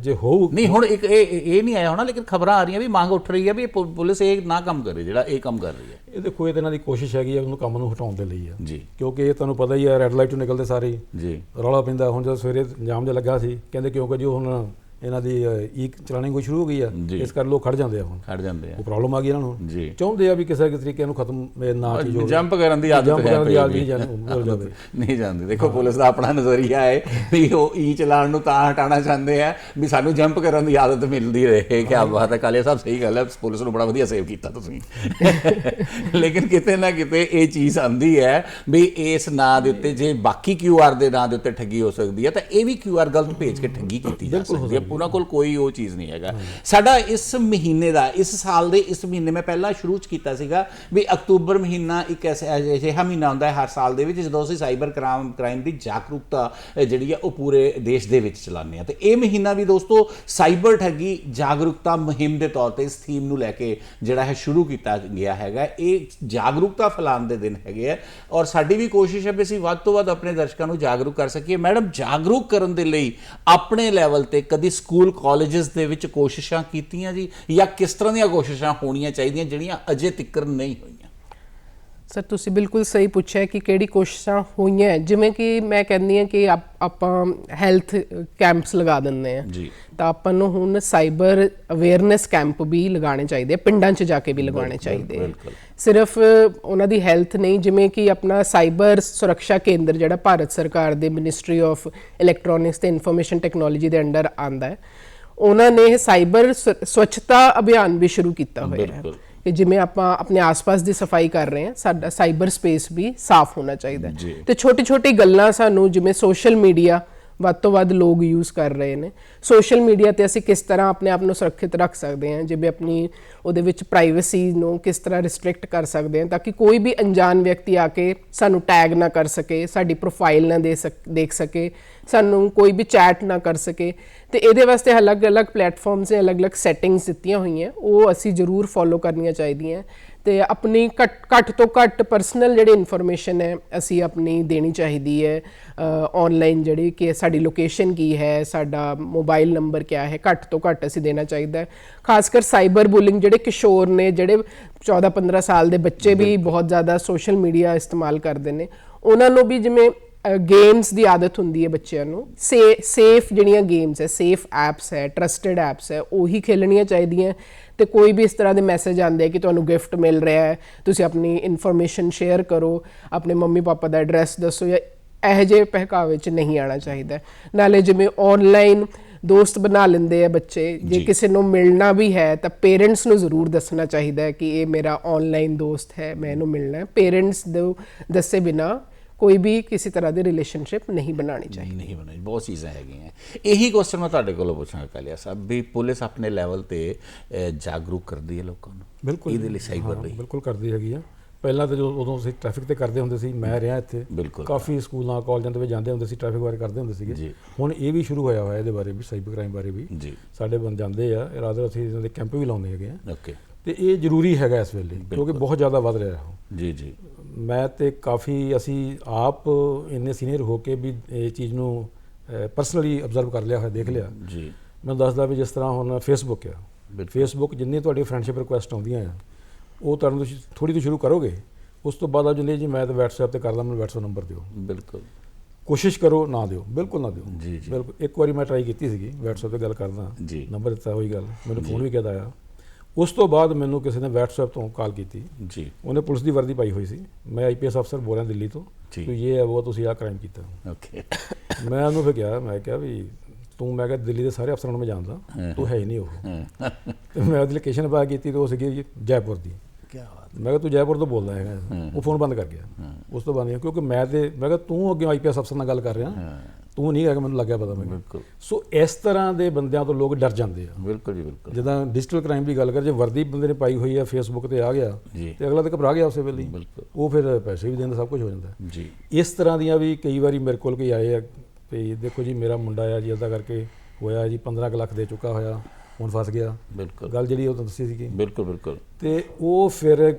ਜੇ ਹੋਊ ਨਹੀਂ ਹੁਣ ਇੱਕ ਇਹ ਇਹ ਨਹੀਂ ਆਇਆ ਹੋਣਾ ਲੇਕਿਨ ਖਬਰਾਂ ਆ ਰਹੀਆਂ ਵੀ ਮੰਗ ਉੱਠ ਰਹੀ ਹੈ ਵੀ ਪੁਲਿਸ ਇਹ ਨਾ ਕੰਮ ਕਰੇ ਜਿਹੜਾ ਇਹ ਕੰਮ ਕਰ ਰਹੀ ਹੈ। ਇਹ ਦੇਖੋ ਇਹ ਇਹਨਾਂ ਦੀ ਕੋਸ਼ਿਸ਼ ਹੈਗੀ ਹੈ ਉਹਨੂੰ ਕੰਮ ਨੂੰ ਹਟਾਉਣ ਦੇ ਲਈ ਆ। ਜੀ। ਕਿਉਂਕਿ ਇਹ ਤੁਹਾਨੂੰ ਪਤਾ ਹੀ ਹੈ ਰੈੱਡ ਲਾਈਟ ਤੋਂ ਨਿਕਲਦੇ ਸਾਰੇ ਜੀ। ਰੌਲਾ ਪੈਂਦਾ ਹੁਣ ਜਦੋਂ ਸਵੇਰੇ ਜਾਮ ਜਿਹਾ ਲੱਗਾ ਸੀ ਕਹਿੰਦੇ ਕਿਉਂਕਿ ਜੀ ਹੁਣ ਇਹਨਾਂ ਦੀ ਈ ਚਲਾਣੀ ਕੋਈ ਸ਼ੁਰੂ ਹੋ ਗਈ ਆ। ਇਸ ਕਰਕੇ ਲੋਕ ਖੜ ਜਾਂਦੇ ਆ ਹੁਣ। ਖੜ ਜਾਂਦੇ ਆ। ਉਹ ਪ੍ਰੋਬਲਮ ਆ ਗਈ ਇਹਨਾਂ ਨੂੰ। ਚਾਹੁੰਦੇ ਆ ਵੀ ਕਿਸੇ ਕਿਸੇ ਤਰੀਕੇ ਨੂੰ ਖਤਮ ਨਾ ਚੀਜ਼ ਹੋਵੇ। ਜੰਪ ਕਰਨ ਦੀ ਆਦਤ ਜੰਪ ਹੈ ਕਰਨ ਦੀ ਪਈ ਆਦਤ ਵੀ। [LAUGHS] ਨਹੀਂ ਜਾਂਦੇ। ਦੇਖੋ ਪੁਲਿਸ ਦਾ ਆਪਣਾ ਨਜ਼ਰੀਆ ਹੈ ਵੀ ਉਹ ਈ ਚਲਾਣ ਨੂੰ ਤਾਂ ਹਟਾਉਣਾ ਚਾਹੁੰਦੇ ਆ ਵੀ ਸਾਨੂੰ ਜੰਪ ਕਰਨ ਦੀ ਆਦਤ ਮਿਲਦੀ ਰਹੇ। ਕਿ ਆ ਬਾਤ ਹੈ ਕਾਲੇ ਸਾਹਿਬ ਸਹੀ ਗੱਲ ਹੈ। ਪੁਲਿਸ ਨੂੰ ਬੜਾ ਵਧੀਆ ਸੇਵ ਕੀਤਾ ਤੁਸੀਂ। [LAUGHS] ਲੇਕਿਨ ਕਿਤੇ ਨਾ ਕਿਤੇ ਇਹ ਚੀਜ਼ ਆਂਦੀ ਹੈ ਵੀ ਇਸ ਨਾਂ ਦੇ ਉੱਤੇ ਜੇ ਬਾਕੀ ਕਿਊ ਆਰ ਦੇ ਨਾਂ ਦੇ ਉੱਤੇ ਠੱਗੀ ਹੋ ਸਕਦੀ ਹੈ ਤਾਂ ਇਹ ਵੀ ਕਿਊ ਆਰ ਗਲਤ ਭੇਜ ਕੇ ਠੱਗੀ ਕੀਤੀ ਜਾ ਸਕਦੀ ਹੈ। ਉਹਨਾਂ ਕੋਲ ਕੋਈ ਉਹ ਚੀਜ਼ ਨਹੀਂ ਹੈਗਾ। ਸਾਡਾ ਇਸ ਮਹੀਨੇ ਦਾ, ਇਸ ਸਾਲ ਦੇ ਇਸ ਮਹੀਨੇ, ਮੈਂ ਪਹਿਲਾਂ ਸ਼ੁਰੂ ਚ ਕੀਤਾ ਸੀਗਾ ਵੀ ਅਕਤੂਬਰ ਮਹੀਨਾ ਇੱਕ ਐਸਾ ਅਜਿਹਾ ਮਹੀਨਾ ਹੁੰਦਾ ਹੈ ਹਰ ਸਾਲ ਦੇ ਵਿੱਚ, ਜਦੋਂ ਅਸੀਂ ਸਾਈਬਰ ਕ੍ਰਾਈਮ ਕ੍ਰਾਈਮ ਦੀ ਜਾਗਰੂਕਤਾ ਜਿਹੜੀ ਹੈ ਉਹ ਪੂਰੇ ਦੇਸ਼ ਦੇ ਵਿੱਚ ਚਲਾਉਂਦੇ ਆ ਤੇ ਇਹ ਮਹੀਨਾ ਵੀ ਦੋਸਤੋ ਸਾਈਬਰ ਠੱਗੀ ਜਾਗਰੂਕਤਾ ਮੁਹਿੰਮ ਦੇ ਤੌਰ ਤੇ ਇਸ ਥੀਮ ਨੂੰ ਲੈ ਕੇ ਜਿਹੜਾ ਹੈ ਸ਼ੁਰੂ ਕੀਤਾ ਗਿਆ ਹੈਗਾ। ਇਹ ਜਾਗਰੂਕਤਾ ਫੈਲਾਉਣ ਦੇ ਦਿਨ ਹੈਗੇ ਆ ਔਰ ਸਾਡੀ ਵੀ ਕੋਸ਼ਿਸ਼ ਹੈ ਵੀ ਅਸੀਂ ਵੱਧ ਤੋਂ ਵੱਧ ਆਪਣੇ ਦਰਸ਼ਕਾਂ ਨੂੰ ਜਾਗਰੂਕ ਕਰ ਸਕੀਏ। ਮੈਡਮ, ਜਾਗਰੂਕ ਕਰਨ ਦੇ ਲਈ ਆਪਣੇ ਲੈਵਲ ਤੇ ਕਦੀ ਸਕੂਲ ਕਾਲਜਸ ਦੇ ਵਿੱਚ ਕੋਸ਼ਿਸ਼ਾਂ ਕੀਤੀਆਂ ਜੀ ਜਾਂ ਕਿਸ ਤਰ੍ਹਾਂ ਦੀਆਂ ਕੋਸ਼ਿਸ਼ਾਂ ਹੋਣੀਆਂ ਚਾਹੀਦੀਆਂ ਜਿਹੜੀਆਂ ਅਜੇ ਤੱਕ ਨਹੀਂ ਹੋਈਆਂ? ਸਰ ਤੁਸੀਂ ਬਿਲਕੁਲ ਸਹੀ ਪੁੱਛਿਆ ਕਿ ਕਿਹੜੀ ਕੋਸ਼ਿਸ਼ਾਂ ਹੋਈਆਂ। ਜਿਵੇਂ ਕਿ ਮੈਂ ਕਹਿੰਦੀ ਹਾਂ ਕਿ ਆਪ- ਹੈਲਥ ਕੈਂਪਸ ਲਗਾ ਦਿੰਦੇ ਆ ਜੀ ਤਾਂ ਆਪਾਂ ਨੂੰ ਹੁਣ ਸਾਈਬਰ ਅਵੇਅਰਨੈਸ ਕੈਂਪ ਵੀ ਲਗਾਉਣੇ ਚਾਹੀਦੇ ਪਿੰਡਾਂ 'ਚ ਜਾ ਕੇ ਵੀ ਲਗਾਉਣੇ ਚਾਹੀਦੇ। ਸਿਰਫ ਉਹਨਾਂ ਦੀ ਹੈਲਥ ਨਹੀਂ ਜਿਵੇਂ ਕਿ ਆਪਣਾ ਸਾਈਬਰ ਸੁਰੱਖਿਆ ਕੇਂਦਰ ਜਿਹੜਾ ਭਾਰਤ ਸਰਕਾਰ ਦੇ ਮਿਨਿਸਟਰੀ ਆਫ ਇਲੈਕਟ੍ਰੋਨਿਕਸ ਤੇ ਇਨਫੋਰਮੇਸ਼ਨ ਟੈਕਨੋਲੋਜੀ ਦੇ ਅੰਡਰ ਆਂਦਾ ਹੈ ਉਹਨਾਂ ਨੇ ਸਾਈਬਰ ਸਵ- ਸਵੱਛਤਾ ਅਭਿਆਨ ਵੀ ਸ਼ੁਰੂ ਕੀਤਾ ਹੋਇਆ ਹੈ ਬਿਲਕੁਲ। ਕਿ ਜਿਵੇਂ ਆਪਾਂ ਆਪਣੇ ਆਸ-ਪਾਸ ਦੀ ਸਫ਼ਾਈ ਕਰ ਰਹੇ ਹਾਂ ਸਾਡਾ ਸਾਈਬਰ ਸਪੇਸ ਵੀ ਸਾਫ਼ ਹੋਣਾ ਚਾਹੀਦਾ। ਤੇ ਛੋਟੀ-ਛੋਟੀ ਗੱਲਾਂ ਸਾਨੂੰ ਜਿਵੇਂ ਸੋਸ਼ਲ ਮੀਡੀਆ ਵੱਧ ਤੋਂ ਵੱਧ ਲੋਕ ਯੂਜ਼ ਕਰ ਰਹੇ ਨੇ। ਸੋਸ਼ਲ ਮੀਡੀਆ ਤੇ ਅਸੀਂ ਕਿਸ ਤਰ੍ਹਾਂ ਆਪਣੇ ਆਪ ਨੂੰ ਸੁਰੱਖਿਅਤ ਰੱਖ ਸਕਦੇ ਹਾਂ, ਜਿਵੇਂ ਆਪਣੀ ਉਹਦੇ ਵਿੱਚ ਪ੍ਰਾਈਵੇਸੀ ਨੂੰ ਕਿਸ ਤਰ੍ਹਾਂ ਰਿਸਟ੍ਰਿਕਟ ਕਰ ਸਕਦੇ ਹਾਂ, ਤਾਂ ਕਿ ਕੋਈ ਵੀ ਅਣਜਾਣ ਵਿਅਕਤੀ ਆ ਕੇ ਸਾਨੂੰ ਟੈਗ ਨਾ ਕਰ ਸਕੇ, ਸਾਡੀ ਪ੍ਰੋਫਾਈਲ ਨਾ ਦੇ ਸਕ, ਦੇਖ ਸਕੇ, ਸਾਨੂੰ ਕੋਈ ਵੀ ਚੈਟ ਨਾ ਕਰ ਸਕੇ। ਤੇ ਇਹਦੇ ਵਾਸਤੇ ਅਲੱਗ-ਅਲੱਗ ਪਲੇਟਫਾਰਮਸ ਨੇ ਅਲੱਗ-ਅਲੱਗ ਸੈਟਿੰਗਸ ਦਿੱਤੀਆਂ ਹੋਈਆਂ, ਉਹ ਅਸੀਂ ਜ਼ਰੂਰ ਫੋਲੋ ਕਰਨੀਆਂ ਚਾਹੀਦੀਆਂ। ਤੇ ਆਪਣੀ ਘੱਟ ਘੱਟ ਤੋਂ ਘੱਟ ਪਰਸਨਲ ਜਿਹੜੀ ਇਨਫੋਰਮੇਸ਼ਨ ਹੈ ਅਸੀਂ ਆਪਣੀ ਦੇਣੀ ਚਾਹੀਦੀ ਹੈ ਆਨਲਾਈਨ ਜਿਹੜੀ ਕਿ ਸਾਡੀ ਲੋਕੇਸ਼ਨ ਕੀ ਹੈ ਸਾਡਾ ਮੋਬਾਈਲ ਨੰਬਰ ਕਿਆ ਹੈ ਘੱਟ ਤੋਂ ਘੱਟ ਅਸੀਂ ਦੇਣਾ ਚਾਹੀਦਾ ਹੈ। ਖਾਸ ਕਰ ਸਾਈਬਰ ਬੁਲਿੰਗ ਜਿਹੜੇ ਕਿਸ਼ੋਰ ਨੇ ਜਿਹੜੇ 14 15 ਸਾਲ ਦੇ ਬੱਚੇ ਵੀ ਬਹੁਤ ਜ਼ਿਆਦਾ ਸੋਸ਼ਲ ਮੀਡੀਆ ਇਸਤੇਮਾਲ ਕਰਦੇ ਨੇ ਉਹਨਾਂ ਨੂੰ ਵੀ ਜਿਵੇਂ ਗੇਮਸ ਦੀ ਆਦਤ ਹੁੰਦੀ ਹੈ ਬੱਚਿਆਂ ਨੂੰ ਸੇਫ ਜਿਹੜੀਆਂ ਗੇਮਸ ਹੈ ਸੇਫ ਐਪਸ ਹੈ ਟਰਸਟਡ ਐਪਸ ਹੈ ਉਹੀ ਖੇਲਣੀਆਂ ਚਾਹੀਦੀਆਂ ਤੇ ਕੋਈ ਵੀ ਇਸ ਤਰ੍ਹਾਂ ਦੇ ਮੈਸੇਜ ਆਉਂਦੇ ਕਿ ਤੁਹਾਨੂੰ ਗਿਫਟ ਮਿਲ ਰਿਹਾ ਹੈ ਤੁਸੀਂ ਆਪਣੀ ਇਨਫੋਰਮੇਸ਼ਨ ਸ਼ੇਅਰ ਕਰੋ ਆਪਣੇ ਮੰਮੀ ਪਾਪਾ ਦਾ ਐਡਰੈਸ ਦੱਸੋ ਜਾਂ ਇਹੋ ਜਿਹੇ ਪਹਿਕਾਵੇ 'ਚ ਨਹੀਂ ਆਣਾ ਚਾਹੀਦਾ। ਨਾਲੇ ਜਿਵੇਂ ਆਨਲਾਈਨ ਦੋਸਤ ਬਣਾ ਲੈਂਦੇ ਆ ਬੱਚੇ ਜੇ ਕਿਸੇ ਨੂੰ ਮਿਲਣਾ ਵੀ ਹੈ ਤਾਂ ਪੇਰੈਂਟਸ ਨੂੰ ਜ਼ਰੂਰ ਦੱਸਣਾ ਚਾਹੀਦਾ ਹੈ ਕਿ ਇਹ ਮੇਰਾ ਆਨਲਾਈਨ ਦੋਸਤ ਹੈ ਮੈਂ ਇਹਨੂੰ ਮਿਲਣਾ ਹੈ। ਪੇਰੈਂਟਸ ਦੇ ਦੱਸੇ ਬਿਨਾ ਕੋਈ ਵੀ ਕਿਸੇ ਤਰ੍ਹਾਂ ਦੀ ਰਿਲੇਸ਼ਨਸ਼ਿਪ ਨਹੀਂ ਬਣਾਉਣੀ ਚਾਹੀਦੀ। ਨਹੀਂ ਬਣਾਈ ਬਹੁਤ ਚੀਜ਼ਾਂ ਹੈਗੀਆਂ। ਇਹੀ ਕੁਐਸਚਨ ਮੈਂ ਤੁਹਾਡੇ ਕੋਲੋਂ ਪੁੱਛਾਂਗਾ ਕਾਲਿਆ ਸਾਹਿਬ ਵੀ ਪੁਲਿਸ ਆਪਣੇ ਲੈਵਲ ਤੇ ਜਾਗਰੂਕ ਕਰਦੀ ਹੈ ਲੋਕਾਂ ਨੂੰ? ਬਿਲਕੁਲ। ਇਹਦੇ ਲਈ ਸਾਈਬਰ ਹਾਂ, ਲਈ ਬਿਲਕੁਲ ਕਰਦੀ ਹੈਗੀ ਆ। ਪਹਿਲਾਂ ਤਾਂ ਜਦੋਂ ਉਦੋਂ ਅਸੀਂ ਟ੍ਰੈਫਿਕ ਤੇ ਕਰਦੇ ਹੁੰਦੇ ਸੀ ਮੈਂ ਰਿਹਾ ਇੱਥੇ। ਬਿਲਕੁਲ। ਕਾਫੀ ਸਕੂਲਾਂ ਕਾਲਜਾਂ ਦੇ ਵਿੱਚ ਜਾਂਦੇ ਹੁੰਦੇ ਸੀ ਟ੍ਰੈਫਿਕ ਬਾਰੇ ਕਰਦੇ ਹੁੰਦੇ ਸੀਗੇ। ਜੀ। ਹੁਣ ਇਹ ਵੀ ਸ਼ੁਰੂ ਹੋਇਆ ਹੋਇਆ ਇਹਦੇ ਬਾਰੇ ਵੀ ਸਾਈਬਰ ਕ੍ਰਾਈਮ ਬਾਰੇ ਵੀ। ਜੀ। ਸਾਡੇ ਬੰਦ ਜਾਂਦੇ ਆ ਰਾਦਰ ਅਸੀਂ ਇਹਨਾਂ ਦੇ ਕੈਂਪ ਵੀ ਲਾਉਂਦੇ ਹੈਗੇ ਆ। ਓਕੇ। ਤੇ ਇਹ ਜ਼ਰੂਰੀ ਹੈਗਾ ਇਸ ਵੇਲੇ ਕਿਉਂਕਿ ਬਹੁਤ ਜ਼ਿਆਦਾ ਵੱਧ ਰਿਹਾ ਉਹ। ਜੀ ਜੀ। ਮੈਂ ਤੇ ਕਾਫੀ ਅਸੀਂ ਆਪ ਇੰਨੇ ਸੀਨੀਅਰ ਹੋ ਕੇ ਵੀ ਇਹ ਚੀਜ਼ ਨੂੰ ਪਰਸਨਲੀ ਅਬਜ਼ਰਵ ਕਰ ਲਿਆ ਹੋਇਆ ਦੇਖ ਲਿਆ। ਜੀ। ਮੈਂ ਦੱਸਦਾ ਵੀ ਜਿਸ ਤਰ੍ਹਾਂ ਹੁਣ ਫੇਸਬੁੱਕ ਆ। ਫੇਸਬੁੱਕ ਜਿੰਨੀ ਤੁਹਾਡੀ ਫਰੈਂਡਸ਼ਿਪ ਰਿਕੁਐਸਟ ਆਉਂਦੀਆਂ ਆ ਉਹ ਤੁਹਾਨੂੰ ਤੁਸੀਂ ਥੋੜੀ ਤੋਂ ਸ਼ੁਰੂ ਕਰੋਗੇ ਉਸ ਤੋਂ ਬਾਅਦ ਆ ਜਿੰਨੇ ਜੀ ਮੈਂ ਤਾਂ WhatsApp ਤੇ ਕਰਦਾ ਮੈਨੂੰ WhatsApp ਨੰਬਰ ਦਿਓ। ਬਿਲਕੁਲ। ਕੋਸ਼ਿਸ਼ ਕਰੋ ਨਾ ਦਿਓ ਬਿਲਕੁਲ ਨਾ ਦਿਓ। ਜੀ, ਜੀ। ਬਿਲਕੁਲ। ਇੱਕ ਵਾਰੀ ਮੈਂ ਟਰਾਈ ਕੀਤੀ ਸੀਗੀ WhatsApp ਤੇ ਗੱਲ ਕਰਦਾ ਜੀ। ਨੰਬਰ ਦਿੱਤਾ ਹੋਈ ਗੱਲ। ਮੈਨੂੰ ਫੋਨ ਵੀ ਕਿਹਦਾ ਆਇਆ। ਉਸ ਤੋਂ ਬਾਅਦ ਮੈਨੂੰ ਕਿਸੇ ਨੇ WhatsApp ਤੋਂ ਕਾਲ ਕੀਤੀ। ਜੀ। ਉਹਨੇ ਪੁਲਿਸ ਦੀ ਵਰਦੀ ਪਾਈ ਹੋਈ ਸੀ। ਮੈਂ ਆਈਪੀਐਸ ਅਫਸਰ ਬੋਲ ਰਿਹਾ ਦਿੱਲੀ ਤੋਂ। ਜੀ। ਕਿ ਇਹ ਹੈ ਉਹ ਤੁਸੀਂ ਆਹ ਕ੍ਰਾਈਮ ਕੀਤਾ। ਓਕੇ। ਮੈਂ ਉਹਨੂੰ ਫਿਰ ਕਿਹਾ ਮੈਂ ਕਿਹਾ ਵੀ ਤੂੰ ਮੈਂ ਕਿਹਾ ਦਿੱਲੀ ਦੇ ਸਾਰੇ ਅਫਸਰਾਂ ਨੂੰ ਮੈਂ ਜਾਣਦਾ। ਤੂੰ ਹੈ ਹੀ ਨਹੀਂ ਉਹ। ਤੇ ਮੈਂ ਉਹਦੀ ਲੋਕੇਸ਼ਨ ਪਾ ਕੀਤੀ ਤੇ ਉਹ ਸੀਗੀ ਜੈਪੁਰ ਦੀ। ਕੀ ਬਾਤ ਮੈਂ ਕਿਹਾ ਤੂੰ ਜੈਪੁਰ ਤੋਂ ਬੋਲਦਾ ਹੈਗਾ। ਉਹ ਫੋਨ ਬੰਦ ਕਰ ਗਿਆ। ਉਸ ਤੋਂ ਬਾਅਦ ਕਿਉਂਕਿ ਮੈਂ ਤੇ ਮੈਂ ਕਿਹਾ ਤੂੰ ਅੱਗੇ ਆਈਪੀਐਸ ਅਫਸਰ ਨਾਲ ਗੱਲ ਕਰ ਰਿਹਾ। ਤੂੰ ਨਹੀਂ ਹੈਗਾ ਮੈਨੂੰ ਲੱਗਿਆ ਪਤਾ ਮੈਨੂੰ। ਬਿਲਕੁਲ। ਸੋ ਇਸ ਤਰ੍ਹਾਂ ਦੇ ਬੰਦਿਆਂ ਤੋਂ ਲੋਕ ਡਰ ਜਾਂਦੇ ਆ। ਬਿਲਕੁਲ ਜੀ ਬਿਲਕੁਲ। ਜਦੋਂ ਡਿਜੀਟਲ ਕ੍ਰਾਈਮ ਦੀ ਗੱਲ ਕਰ ਜੇ ਵਰਦੀ ਬੰਦੇ ਨੇ ਪਾਈ ਹੋਈ ਆ ਫੇਸਬੁੱਕ ਤੇ ਆ ਗਿਆ। ਤੇ ਅਗਲਾ ਤਾਂ ਘਬਰਾ ਗਿਆ ਉਸੇ ਵੇਲੇ। ਬਿਲਕੁਲ। ਉਹ ਫਿਰ ਪੈਸੇ ਵੀ ਦਿੰਦਾ ਸਭ ਕੁਝ ਹੋ ਜਾਂਦਾ। ਜੀ। ਇਸ ਤਰ੍ਹਾਂ ਦੀਆਂ ਵੀ ਕਈ ਵਾਰੀ ਮੇਰੇ ਕੋਲ ਕੋਈ ਆਏ ਆ ਵੀ ਦੇਖੋ ਜੀ ਮੇਰਾ ਮੁੰਡਾ ਆ ਜੀ ਇਦਾਂ ਕਰਕੇ ਹੋਇਆ ਜੀ 15 ਕੁ ਲੱਖ ਦੇ ਚੁੱਕਾ ਹੋਇਆ ਹੁਣ ਫਸ ਗਿਆ। ਬਿਲਕੁਲ। ਗੱਲ ਜਿਹੜੀ ਉਹ ਤਾਂ ਦੱਸੀ ਸੀਗੀ। ਬਿਲਕੁਲ ਬਿਲਕੁਲ। ਤੇ ਉਹ ਫਿਰ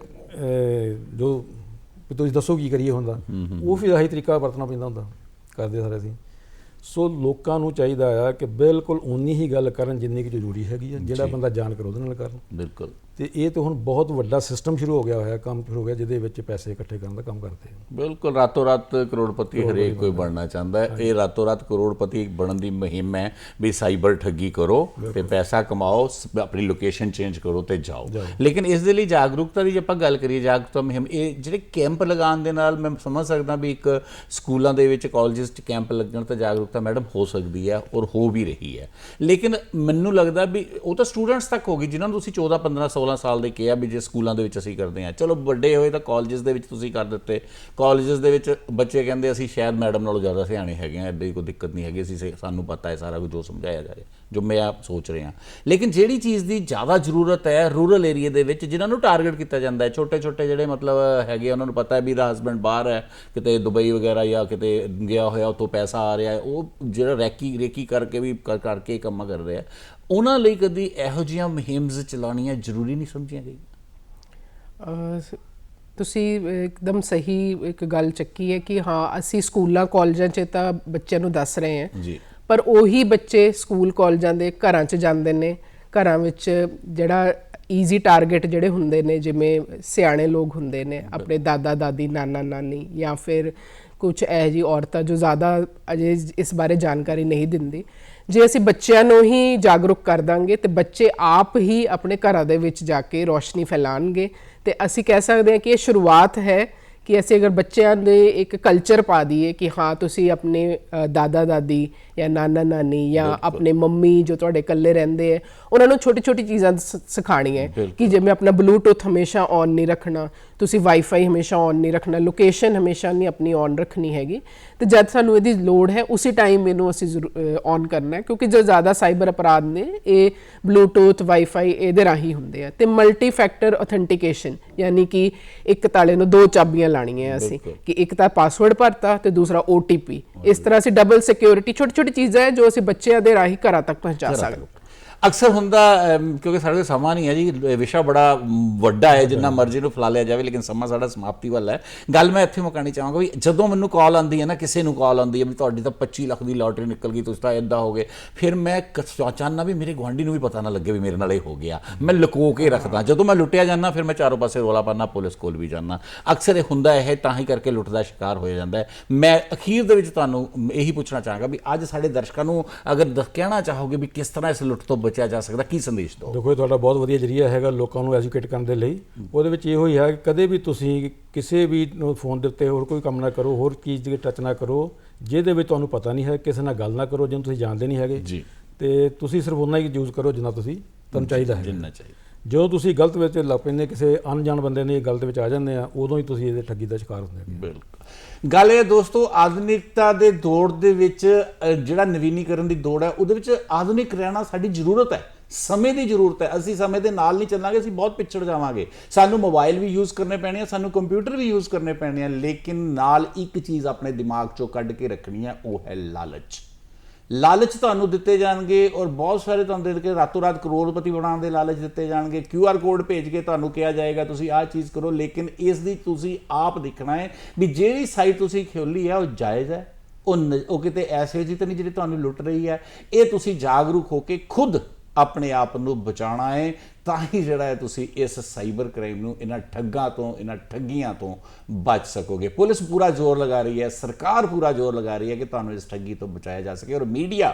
ਜੋ ਤੁਸੀਂ ਦੱਸੋ ਕੀ ਕਰੀਏ ਹੁੰਦਾ ਉਹ ਫਿਰ ਆਹੀ ਤਰੀਕਾ ਵਰਤਣਾ ਪੈਂਦਾ ਹੁੰਦਾ ਕਰਦੇ ਸਾਰੇ ਅਸੀਂ। ਸੋ ਲੋਕਾਂ ਨੂੰ ਚਾਹੀਦਾ ਆ ਕਿ ਬਿਲਕੁਲ ਉਨੀ ਹੀ ਗੱਲ ਕਰਨ ਜਿੰਨੀ ਕਿ ਜ਼ਰੂਰੀ ਹੈਗੀ ਆ ਜਿਹੜਾ ਬੰਦਾ ਜਾਣ ਕਰ ਉਹਦੇ ਨਾਲ ਕਰਨ। ਬਿਲਕੁਲ। ਤੇ ਇਹ ਤੇ ਹੁਣ ਬਹੁਤ ਵੱਡਾ ਸਿਸਟਮ ਸ਼ੁਰੂ ਹੋ ਗਿਆ ਹੋਇਆ ਕੰਮ ਸ਼ੁਰੂ ਹੋ ਗਿਆ ਜਿਹਦੇ ਵਿੱਚ ਪੈਸੇ ਇਕੱਠੇ ਕਰਨ ਦਾ ਕੰਮ ਕਰਦੇ ਆ। ਬਿਲਕੁਲ ਰਾਤੋਂ ਰਾਤ ਕਰੋੜਪਤੀ ਹਰੇਕ ਕੋਈ ਬਣਨਾ। ਚਾਹੁੰਦਾ ਹੈ। ਇਹ ਰਾਤੋਂ ਰਾਤ ਕਰੋੜਪਤੀ ਬਣਨ ਦੀ ਮੁਹਿੰਮ ਹੈ ਵੀ ਸਾਈਬਰ ਠੱਗੀ ਕਰੋ ਤੇ ਪੈਸਾ ਕਮਾਓ ਆਪਣੀ ਲੋਕੇਸ਼ਨ ਚੇਂਜ ਕਰੋ ਤੇ ਜਾਓ। ਲੇਕਿਨ ਇਸ ਦੇ ਲਈ ਜਾਗਰੂਕਤਾ ਦੀ ਜੇ ਆਪਾਂ ਗੱਲ ਕਰੀਏ ਜਾਗਰੂਕਤਾ ਮੁਹਿੰਮ ਇਹ ਜਿਹੜੇ ਕੈਂਪ ਲਗਾਉਣ ਦੇ ਨਾਲ ਮੈਂ ਸਮਝ ਸਕਦਾ ਵੀ ਇੱਕ ਸਕੂਲਾਂ ਦੇ ਵਿੱਚ ਕਾਲਜਸ 'ਚ ਕੈਂਪ ਲੱਗਣ ਤਾਂ ਜਾਗਰੂਕਤਾ ਮੈਡਮ ਹੋ ਸਕਦੀ ਹੈ ਔਰ ਹੋ ਵੀ ਰਹੀ ਹੈ। ਲੇਕਿਨ ਮੈਨੂੰ ਲੱਗਦਾ ਵੀ ਉਹ ਤਾਂ ਸਟੂਡੈਂਟਸ ਤੱਕ ਹੋਗੀ ਜਿਨ੍ਹਾਂ ਨੂੰ ਤੁਸੀਂ 14 15 16 ਸਾਲ ਦੇ ਕਿਹਾ ਵੀ ਜੇ ਸਕੂਲਾਂ ਦੇ ਵਿੱਚ ਅਸੀਂ ਕਰਦੇ ਹਾਂ। ਚਲੋ ਵੱਡੇ ਹੋਏ ਤਾਂ ਕਾਲਜਸ ਦੇ ਵਿੱਚ ਤੁਸੀਂ ਕਰ ਦਿੱਤੇ। ਕਾਲਜਸ ਦੇ ਵਿੱਚ ਬੱਚੇ ਕਹਿੰਦੇ ਅਸੀਂ ਸ਼ਾਇਦ ਮੈਡਮ ਨਾਲੋਂ ਜ਼ਿਆਦਾ ਸਿਆਣੇ ਹੈਗੇ ਆ ਐਡੀ ਕੋਈ ਦਿੱਕਤ ਨਹੀਂ ਹੈਗੀ ਅਸੀਂ ਸਾਨੂੰ ਪਤਾ ਹੈ ਸਾਰਾ ਕੁਝ ਜੋ ਸਮਝਾਇਆ ਜਾ ਰਿਹਾ ਜੋ ਮੈਂ ਆਪ ਸੋਚ ਰਿਹਾ। ਲੇਕਿਨ ਜਿਹੜੀ ਚੀਜ਼ ਦੀ ਜ਼ਿਆਦਾ ਜ਼ਰੂਰਤ ਹੈ ਰੂਰਲ ਏਰੀਆ ਦੇ ਵਿੱਚ ਜਿਨ੍ਹਾਂ ਨੂੰ ਟਾਰਗੇਟ ਕੀਤਾ ਜਾਂਦਾ ਹੈ ਛੋਟੇ ਛੋਟੇ ਜਿਹੜੇ ਮਤਲਬ ਹੈਗੇ ਆ, ਉਹਨਾਂ ਨੂੰ ਪਤਾ ਹੈ ਵੀ ਦਾ ਹਸਬੰਡ ਬਾਹਰ ਹੈ ਕਿਤੇ ਦੁਬਈ ਵਗੈਰਾ ਜਾਂ ਕਿਤੇ ਗਿਆ ਹੋਇਆ ਉੱਥੋਂ ਪੈਸਾ ਆ ਰਿਹਾ ਉਹ ਜਿਹੜਾ ਰੈਕੀ ਰੇਕੀ ਕਰਕੇ ਵੀ ਕਰਕੇ ਕੰਮ ਕਰ ਰਿਹਾ ਉਹਨਾਂ ਲਈ ਕਦੀ ਇਹੋ ਜਿਹੀਆਂ ਮੁਹਿੰਮਸ ਚਲਾਉਣੀਆਂ ਜ਼ਰੂਰੀ ਨਹੀਂ ਸਮਝੀਆਂ ਗਈਆਂ? ਤੁਸੀਂ ਇੱਕਦਮ ਸਹੀ ਇੱਕ ਗੱਲ ਚੱਕੀ ਹੈ ਕਿ ਹਾਂ ਅਸੀਂ ਸਕੂਲਾਂ ਕਾਲਜਾਂ 'ਚ ਤਾਂ ਬੱਚਿਆਂ ਨੂੰ ਦੱਸ ਰਹੇ ਹਾਂ। ਜੀ। ਪਰ ਉਹੀ ਬੱਚੇ ਸਕੂਲ ਕਾਲਜਾਂ ਦੇ ਘਰਾਂ 'ਚ ਜਾਂਦੇ ਨੇ। ਘਰਾਂ ਵਿੱਚ ਜਿਹੜਾ ਈਜ਼ੀ ਟਾਰਗੇਟ ਜਿਹੜੇ ਹੁੰਦੇ ਨੇ ਜਿਵੇਂ ਸਿਆਣੇ ਲੋਕ ਹੁੰਦੇ ਨੇ ਆਪਣੇ ਦਾਦਾ ਦਾਦੀ ਨਾਨਾ ਨਾਨੀ ਜਾਂ ਫਿਰ ਕੁਝ ਇਹ ਜੀ ਔਰਤਾਂ ਜੋ ਜ਼ਿਆਦਾ ਅਜੇ ਇਸ ਬਾਰੇ ਜਾਣਕਾਰੀ ਨਹੀਂ ਦਿੰਦੀ। ਜੇ ਅਸੀਂ ਬੱਚਿਆਂ ਨੂੰ ਹੀ ਜਾਗਰੂਕ ਕਰ ਦਾਂਗੇ ਤੇ ਬੱਚੇ ਆਪ ਹੀ ਆਪਣੇ ਘਰਾਂ ਦੇ ਵਿੱਚ ਜਾ ਕੇ ਰੋਸ਼ਨੀ ਫੈਲਾਣਗੇ ਤੇ ਅਸੀਂ ਕਹਿ ਸਕਦੇ ਹਾਂ ਕਿ ਇਹ ਸ਼ੁਰੂਆਤ ਹੈ ਕਿ ਅਸੀਂ ਅਗਰ ਬੱਚਿਆਂ ਦੇ ਇੱਕ ਕਲਚਰ ਪਾ ਦਈਏ ਕਿ ਹਾਂ ਤੁਸੀਂ ਆਪਣੇ ਦਾਦਾ ਦਾਦੀ ਜਾਂ ਨਾਨਾ ਨਾਨੀ ਜਾਂ ਆਪਣੇ ਮੰਮੀ ਜੋ ਤੁਹਾਡੇ ਇਕੱਲੇ ਰਹਿੰਦੇ ਹੈ ਉਹਨਾਂ ਨੂੰ ਛੋਟੀ ਛੋਟੀ ਚੀਜ਼ਾਂ ਸ- ਸਿਖਾਉਣੀਆਂ ਹੈ ਕਿ ਜਿਵੇਂ ਆਪਣਾ ਬਲੂਟੁੱਥ ਹਮੇਸ਼ਾ ਔਨ ਨਹੀਂ ਰੱਖਣਾ ਤੁਸੀਂ ਵਾਈਫਾਈ ਹਮੇਸ਼ਾ ਔਨ ਨਹੀਂ ਰੱਖਣਾ ਲੋਕੇਸ਼ਨ ਹਮੇਸ਼ਾ ਨਹੀਂ ਆਪਣੀ ਔਨ ਰੱਖਣੀ ਹੈਗੀ ਤੇ ਜਦ ਸਾਨੂੰ ਇਹਦੀ ਲੋੜ ਹੈ ਉਸੇ ਟਾਈਮ ਇਹਨੂੰ ਅਸੀਂ ਔਨ ਕਰਨਾ ਹੈ ਕਿਉਂਕਿ ਜੋ ਜ਼ਿਆਦਾ ਸਾਈਬਰ ਅਪਰਾਧ ਨੇ ਇਹ ਬਲੂਟੁੱਥ ਵਾਈਫਾਈ ਇਹਦੇ ਰਾਹੀਂ ਹੁੰਦੇ ਆ ਤੇ ਮਲਟੀ ਫੈਕਟਰ ਆਥੈਂਟੀਕੇਸ਼ਨ ਯਾਨੀ ਕਿ ਇੱਕ ਤਾਲੇ ਨੂੰ ਦੋ ਚਾਬੀਆਂ ਲਾਣੀਆਂ ਅਸੀਂ ਕਿ ਇੱਕ ਤਾਂ ਪਾਸਵਰਡ ਭਰਤਾ ਤੇ ਦੂਸਰਾ OTP ਇਸ ਤਰ੍ਹਾਂ ਅਸੀਂ ਡਬਲ ਸਿਕਿਉਰਿਟੀ ਛੋਟੀ ਛੋਟੀ ਚੀਜ਼ਾਂ ਹੈ ਜੋ ਅਸੀਂ ਬੱਚਿਆਂ ਦੇ ਰਾਹੀਂ ਘਰਾਂ ਤੱਕ ਪਹੁੰਚਾ ਸਕਦੇ ਹਾਂ। ਅਕਸਰ ਹੁੰਦਾ ਕਿਉਂਕਿ ਸਾਡੇ ਕੋਲ ਸਮਾਂ ਨਹੀਂ ਹੈ ਜੀ ਵਿਸ਼ਾ ਬੜਾ ਵੱਡਾ ਹੈ, ਜਿੰਨਾ ਮਰਜ਼ੀ ਨੂੰ ਫਲਾ ਲਿਆ ਜਾਵੇ, ਲੇਕਿਨ ਸਮਾਂ ਸਾਡਾ ਸਮਾਪਤੀ ਵੱਲ ਹੈ। ਗੱਲ ਮੈਂ ਇੱਥੇ ਮੁਕਾਣੀ ਚਾਹਾਂਗਾ ਵੀ ਜਦੋਂ ਮੈਨੂੰ ਕਾਲ ਆਉਂਦੀ ਹੈ ਨਾ, ਕਿਸੇ ਨੂੰ ਕਾਲ ਆਉਂਦੀ ਹੈ ਵੀ ਤੁਹਾਡੀ ਤਾਂ 25 ਲੱਖ ਦੀ ਲੋਟਰੀ ਨਿਕਲ ਗਈ, ਤੁਸੀਂ ਤਾਂ ਇਦਾਂ ਹੋ ਗਏ। ਫਿਰ ਮੈਂ ਕ- ਚਾਹੁੰਦਾ ਵੀ ਮੇਰੇ ਗੁਆਂਢੀ ਨੂੰ ਵੀ ਪਤਾ ਨਾ ਲੱਗੇ ਵੀ ਮੇਰੇ ਨਾਲ ਇਹ ਹੋ ਗਿਆ। ਮੈਂ ਲੁਕੋ ਕੇ ਰੱਖਦਾ। ਜਦੋਂ ਮੈਂ ਲੁੱਟਿਆ ਜਾਂਦਾ, ਫਿਰ ਮੈਂ ਚਾਰੋਂ ਪਾਸੇ ਰੋਲਾ ਪਾਣਾ ਪੁਲਿਸ ਕੋਲ ਵੀ ਜਾਂਦਾ। ਅਕਸਰ ਇਹ ਹੁੰਦਾ ਇਹ, ਤਾਂ ਹੀ ਕਰਕੇ ਲੁੱਟ ਦਾ ਸ਼ਿਕਾਰ ਹੋ ਜਾਂਦਾ ਹੈ। ਮੈਂ ਅਖੀਰ ਦੇ ਵਿੱਚ ਤੁਹਾਨੂੰ ਇਹੀ ਪੁੱਛਣਾ ਚਾਹਾਂਗਾ ਵੀ ਅੱਜ ਸਾਡੇ ਦਰਸ਼ਕਾਂ ਨੂੰ ਅਗਰ ਦ- ਕਹਿਣਾ ਚਾਹੋਗੇ ਵੀ ਕਿਸ ਤਰ੍ਹਾਂ ਇਸ ਲੁੱਟ ਤੋਂ ਬਚਿਆ ਜਾ ਸਕਦਾ ਕੀ ਸੰਦੇਸ਼ ਦਿਓ? ਦੇਖੋ ਇਹ ਤੁਹਾਡਾ ਬਹੁਤ ਵਧੀਆ ਜਰੀਆ ਹੈਗਾ ਲੋਕਾਂ ਨੂੰ ਐਜੂਕੇਟ ਕਰਨ ਦੇ ਲਈ। ਉਹਦੇ ਵਿੱਚ ਇਹੋ ਹੀ ਹੈ ਕਿ ਕਦੇ ਵੀ ਤੁਸੀਂ ਕਿਸੇ ਵੀ ਫੋਨ ਦੇ ਉੱਤੇ ਹੋਰ ਕੋਈ ਕੰਮ ਨਾ ਕਰੋ ਹੋਰ ਚੀਜ਼ ਦੀ ਟੱਚ ਨਾ ਕਰੋ ਜਿਹਦੇ ਵਿੱਚ ਤੁਹਾਨੂੰ ਪਤਾ ਨਹੀਂ ਹੈ ਕਿਸੇ ਨਾਲ ਗੱਲ ਨਾ ਕਰੋ ਜਿਹਨੂੰ ਤੁਸੀਂ ਜਾਣਦੇ ਨਹੀਂ ਹੈਗੇ। ਜੀ। ਤੇ ਤੁਸੀਂ ਸਿਰਫ ਉਹਨਾਂ ਹੀ ਯੂਜ਼ ਕਰੋ ਜਿੰਨਾ ਤੁਸੀਂ ਤੁਹਾਨੂੰ ਚਾਹੀਦਾ ਹੈ ਜਿੰਨਾ ਚਾਹੀਦਾ। ਜਦੋਂ ਤੁਸੀਂ ਗਲਤ ਵਿੱਚ ਲੱਗ ਪੈਂਦੇ, ਕਿਸੇ ਅਣਜਾਣ ਬੰਦੇ ਨੇ ਗਲਤ ਵਿੱਚ ਆ ਜਾਂਦੇ ਆ, ਉਦੋਂ ਹੀ ਤੁਸੀਂ ਇਹਦੇ ਠੱਗੀ ਦਾ ਸ਼ਿਕਾਰ ਹੁੰਦੇ ਹੋ ਬਿਲਕੁਲ। ਗੱਲ ਇਹ ਹੈ ਦੋਸਤੋ, ਆਧੁਨਿਕਤਾ ਦੇ ਦੌੜ ਦੇ ਵਿੱਚ ਜਿਹੜਾ ਨਵੀਨੀਕਰਨ ਦੀ ਦੌੜ ਹੈ, ਉਹਦੇ ਵਿੱਚ ਆਧੁਨਿਕ ਰਹਿਣਾ ਸਾਡੀ ਜ਼ਰੂਰਤ ਹੈ, ਸਮੇਂ ਦੀ ਜ਼ਰੂਰਤ ਹੈ। ਅਸੀਂ ਸਮੇਂ ਦੇ ਨਾਲ ਨਹੀਂ ਚੱਲਾਂਗੇ, ਅਸੀਂ ਬਹੁਤ ਪਿਛੜ ਜਾਵਾਂਗੇ। ਸਾਨੂੰ ਮੋਬਾਈਲ ਵੀ ਯੂਜ਼ ਕਰਨੇ ਪੈਣੇ ਆ, ਸਾਨੂੰ ਕੰਪਿਊਟਰ ਵੀ ਯੂਜ਼ ਕਰਨੇ ਪੈਣੇ ਆ, ਲੇਕਿਨ ਨਾਲ ਇੱਕ ਚੀਜ਼ ਆਪਣੇ ਦਿਮਾਗ ਚੋਂ ਕੱਢ ਕੇ ਰੱਖਣੀ ਹੈ, ਉਹ ਹੈ ਲਾਲਚ। ਲਾਲਚ ਤੁਹਾਨੂੰ ਦਿੱਤੇ ਜਾਣਗੇ ਔਰ ਬਹੁਤ ਸਾਰੇ ਤੁਹਾਨੂੰ ਦੇ ਕੇ ਰਾਤੋਂ ਰਾਤ ਕਰੋੜਪਤੀ ਬਣਾਉਣ ਦੇ ਲਾਲਚ ਦਿੱਤੇ ਜਾਣਗੇ। ਕਿਊ ਆਰ ਕੋਡ ਭੇਜ ਕੇ ਤੁਹਾਨੂੰ ਕਿਹਾ ਜਾਏਗਾ, ਤੁਸੀਂ ਆਹ ਚੀਜ਼ ਕਰੋ, ਲੇਕਿਨ ਇਸ ਦੀ ਤੁਸੀਂ ਆਪ ਦੇਖਣਾ ਹੈ ਵੀ ਜਿਹੜੀ ਸਾਈਟ ਤੁਸੀਂ ਖੋਲੀ ਹੈ, ਉਹ ਜਾਇਜ਼ ਹੈ। ਉਹ ਨ- ਉਹ ਕਿਤੇ ਐਸੇ ਜੀ ਤਾਂ ਨਹੀਂ ਜਿਹੜੀ ਤੁਹਾਨੂੰ ਲੁੱਟ ਰਹੀ ਹੈ। ਇਹ ਤੁਸੀਂ ਜਾਗਰੂਕ ਹੋ ਕੇ ਖੁਦ ਆਪਣੇ ਆਪ ਨੂੰ ਬਚਾਉਣਾ ਹੈ ਤਾਂ ਹੀ ਜਿਹੜਾ ਹੈ ਤੁਸੀਂ ਇਸ ਸਾਈਬਰ ਕ੍ਰਾਈਮ ਨੂੰ ਇਹਨਾਂ ਠੱਗਾਂ ਤੋਂ, ਇਹਨਾਂ ਠੱਗੀਆਂ ਤੋਂ ਬਚ ਸਕੋਗੇ। ਪੁਲਿਸ ਪੂਰਾ ਜ਼ੋਰ ਲਗਾ ਰਹੀ ਹੈ, ਸਰਕਾਰ ਪੂਰਾ ਜ਼ੋਰ ਲਗਾ ਰਹੀ ਹੈ ਕਿ ਤੁਹਾਨੂੰ ਇਸ ਠੱਗੀ ਤੋਂ ਬਚਾਇਆ ਜਾ ਸਕੇ ਔਰ ਮੀਡੀਆ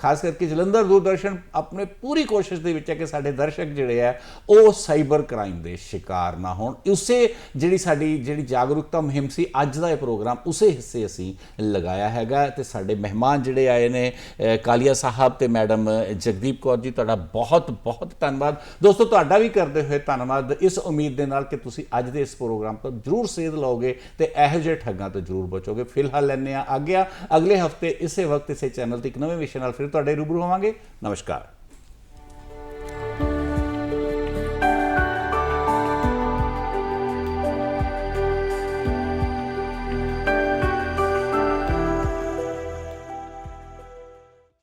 ਖਾਸ ਕਰਕੇ ਜਲੰਧਰ ਦੂਰਦਰਸ਼ਨ ਆਪਣੇ ਪੂਰੀ ਕੋਸ਼ਿਸ਼ ਦੇ ਵਿੱਚ ਹੈ ਕਿ ਸਾਡੇ ਦਰਸ਼ਕ ਜਿਹੜੇ ਆ ਉਹ ਸਾਈਬਰ ਕ੍ਰਾਈਮ ਦੇ ਸ਼ਿਕਾਰ ਨਾ ਹੋਣ। ਉਸੇ ਜਿਹੜੀ ਸਾਡੀ, ਜਿਹੜੀ ਜਾਗਰੂਕਤਾ ਮੁਹਿੰਮ ਸੀ, ਅੱਜ ਦਾ ਇਹ ਪ੍ਰੋਗਰਾਮ ਉਸੇ ਹਿੱਸੇ ਅਸੀਂ ਲਗਾਇਆ ਹੈਗਾ ਤੇ ਸਾਡੇ ਮਹਿਮਾਨ ਜਿਹੜੇ ਆਏ ਨੇ ਕਾਲੀਆ ਸਾਹਿਬ ਤੇ ਮੈਡਮ ਜਗਦੀਪ ਕੌਰ ਜੀ, ਤੁਹਾਡਾ ਬਹੁਤ ਬਹੁਤ ਧੰਨਵਾਦ। ਦੋਸਤੋ, ਤੁਹਾਡਾ ਵੀ ਕਰਦੇ ਹੋਏ ਧੰਨਵਾਦ। ਇਸ ਉਮੀਦ ਦੇ ਨਾਲ ਕਿ ਤੁਸੀਂ ਅੱਜ ਦੇ ਇਸ ਪ੍ਰੋਗਰਾਮ ਤੋਂ ਜਰੂਰ ਸੇਧ ਲਓਗੇ ਤੇ ਇਹੋ ਜਿਹੇ ਠੱਗਾਂ ਤੋਂ ਜਰੂਰ ਬਚੋਗੇ। ਫਿਲਹਾਲ ਲੈਣੇ ਆ ਗਿਆ ਅਗਲੇ ਹਫ਼ਤੇ ਇਸੇ ਵਕਤ ਇਸੇ ਚੈਨਲ ਤੇ ਇੱਕ ਨਵੇਂ ਵਿਸ਼ੇ ਨਾਲ ਫਿਰ ਤੁਹਾਡੇ ਰੂਬਰੂ ਹੋਵਾਂਗੇ। ਨਮਸਕਾਰ।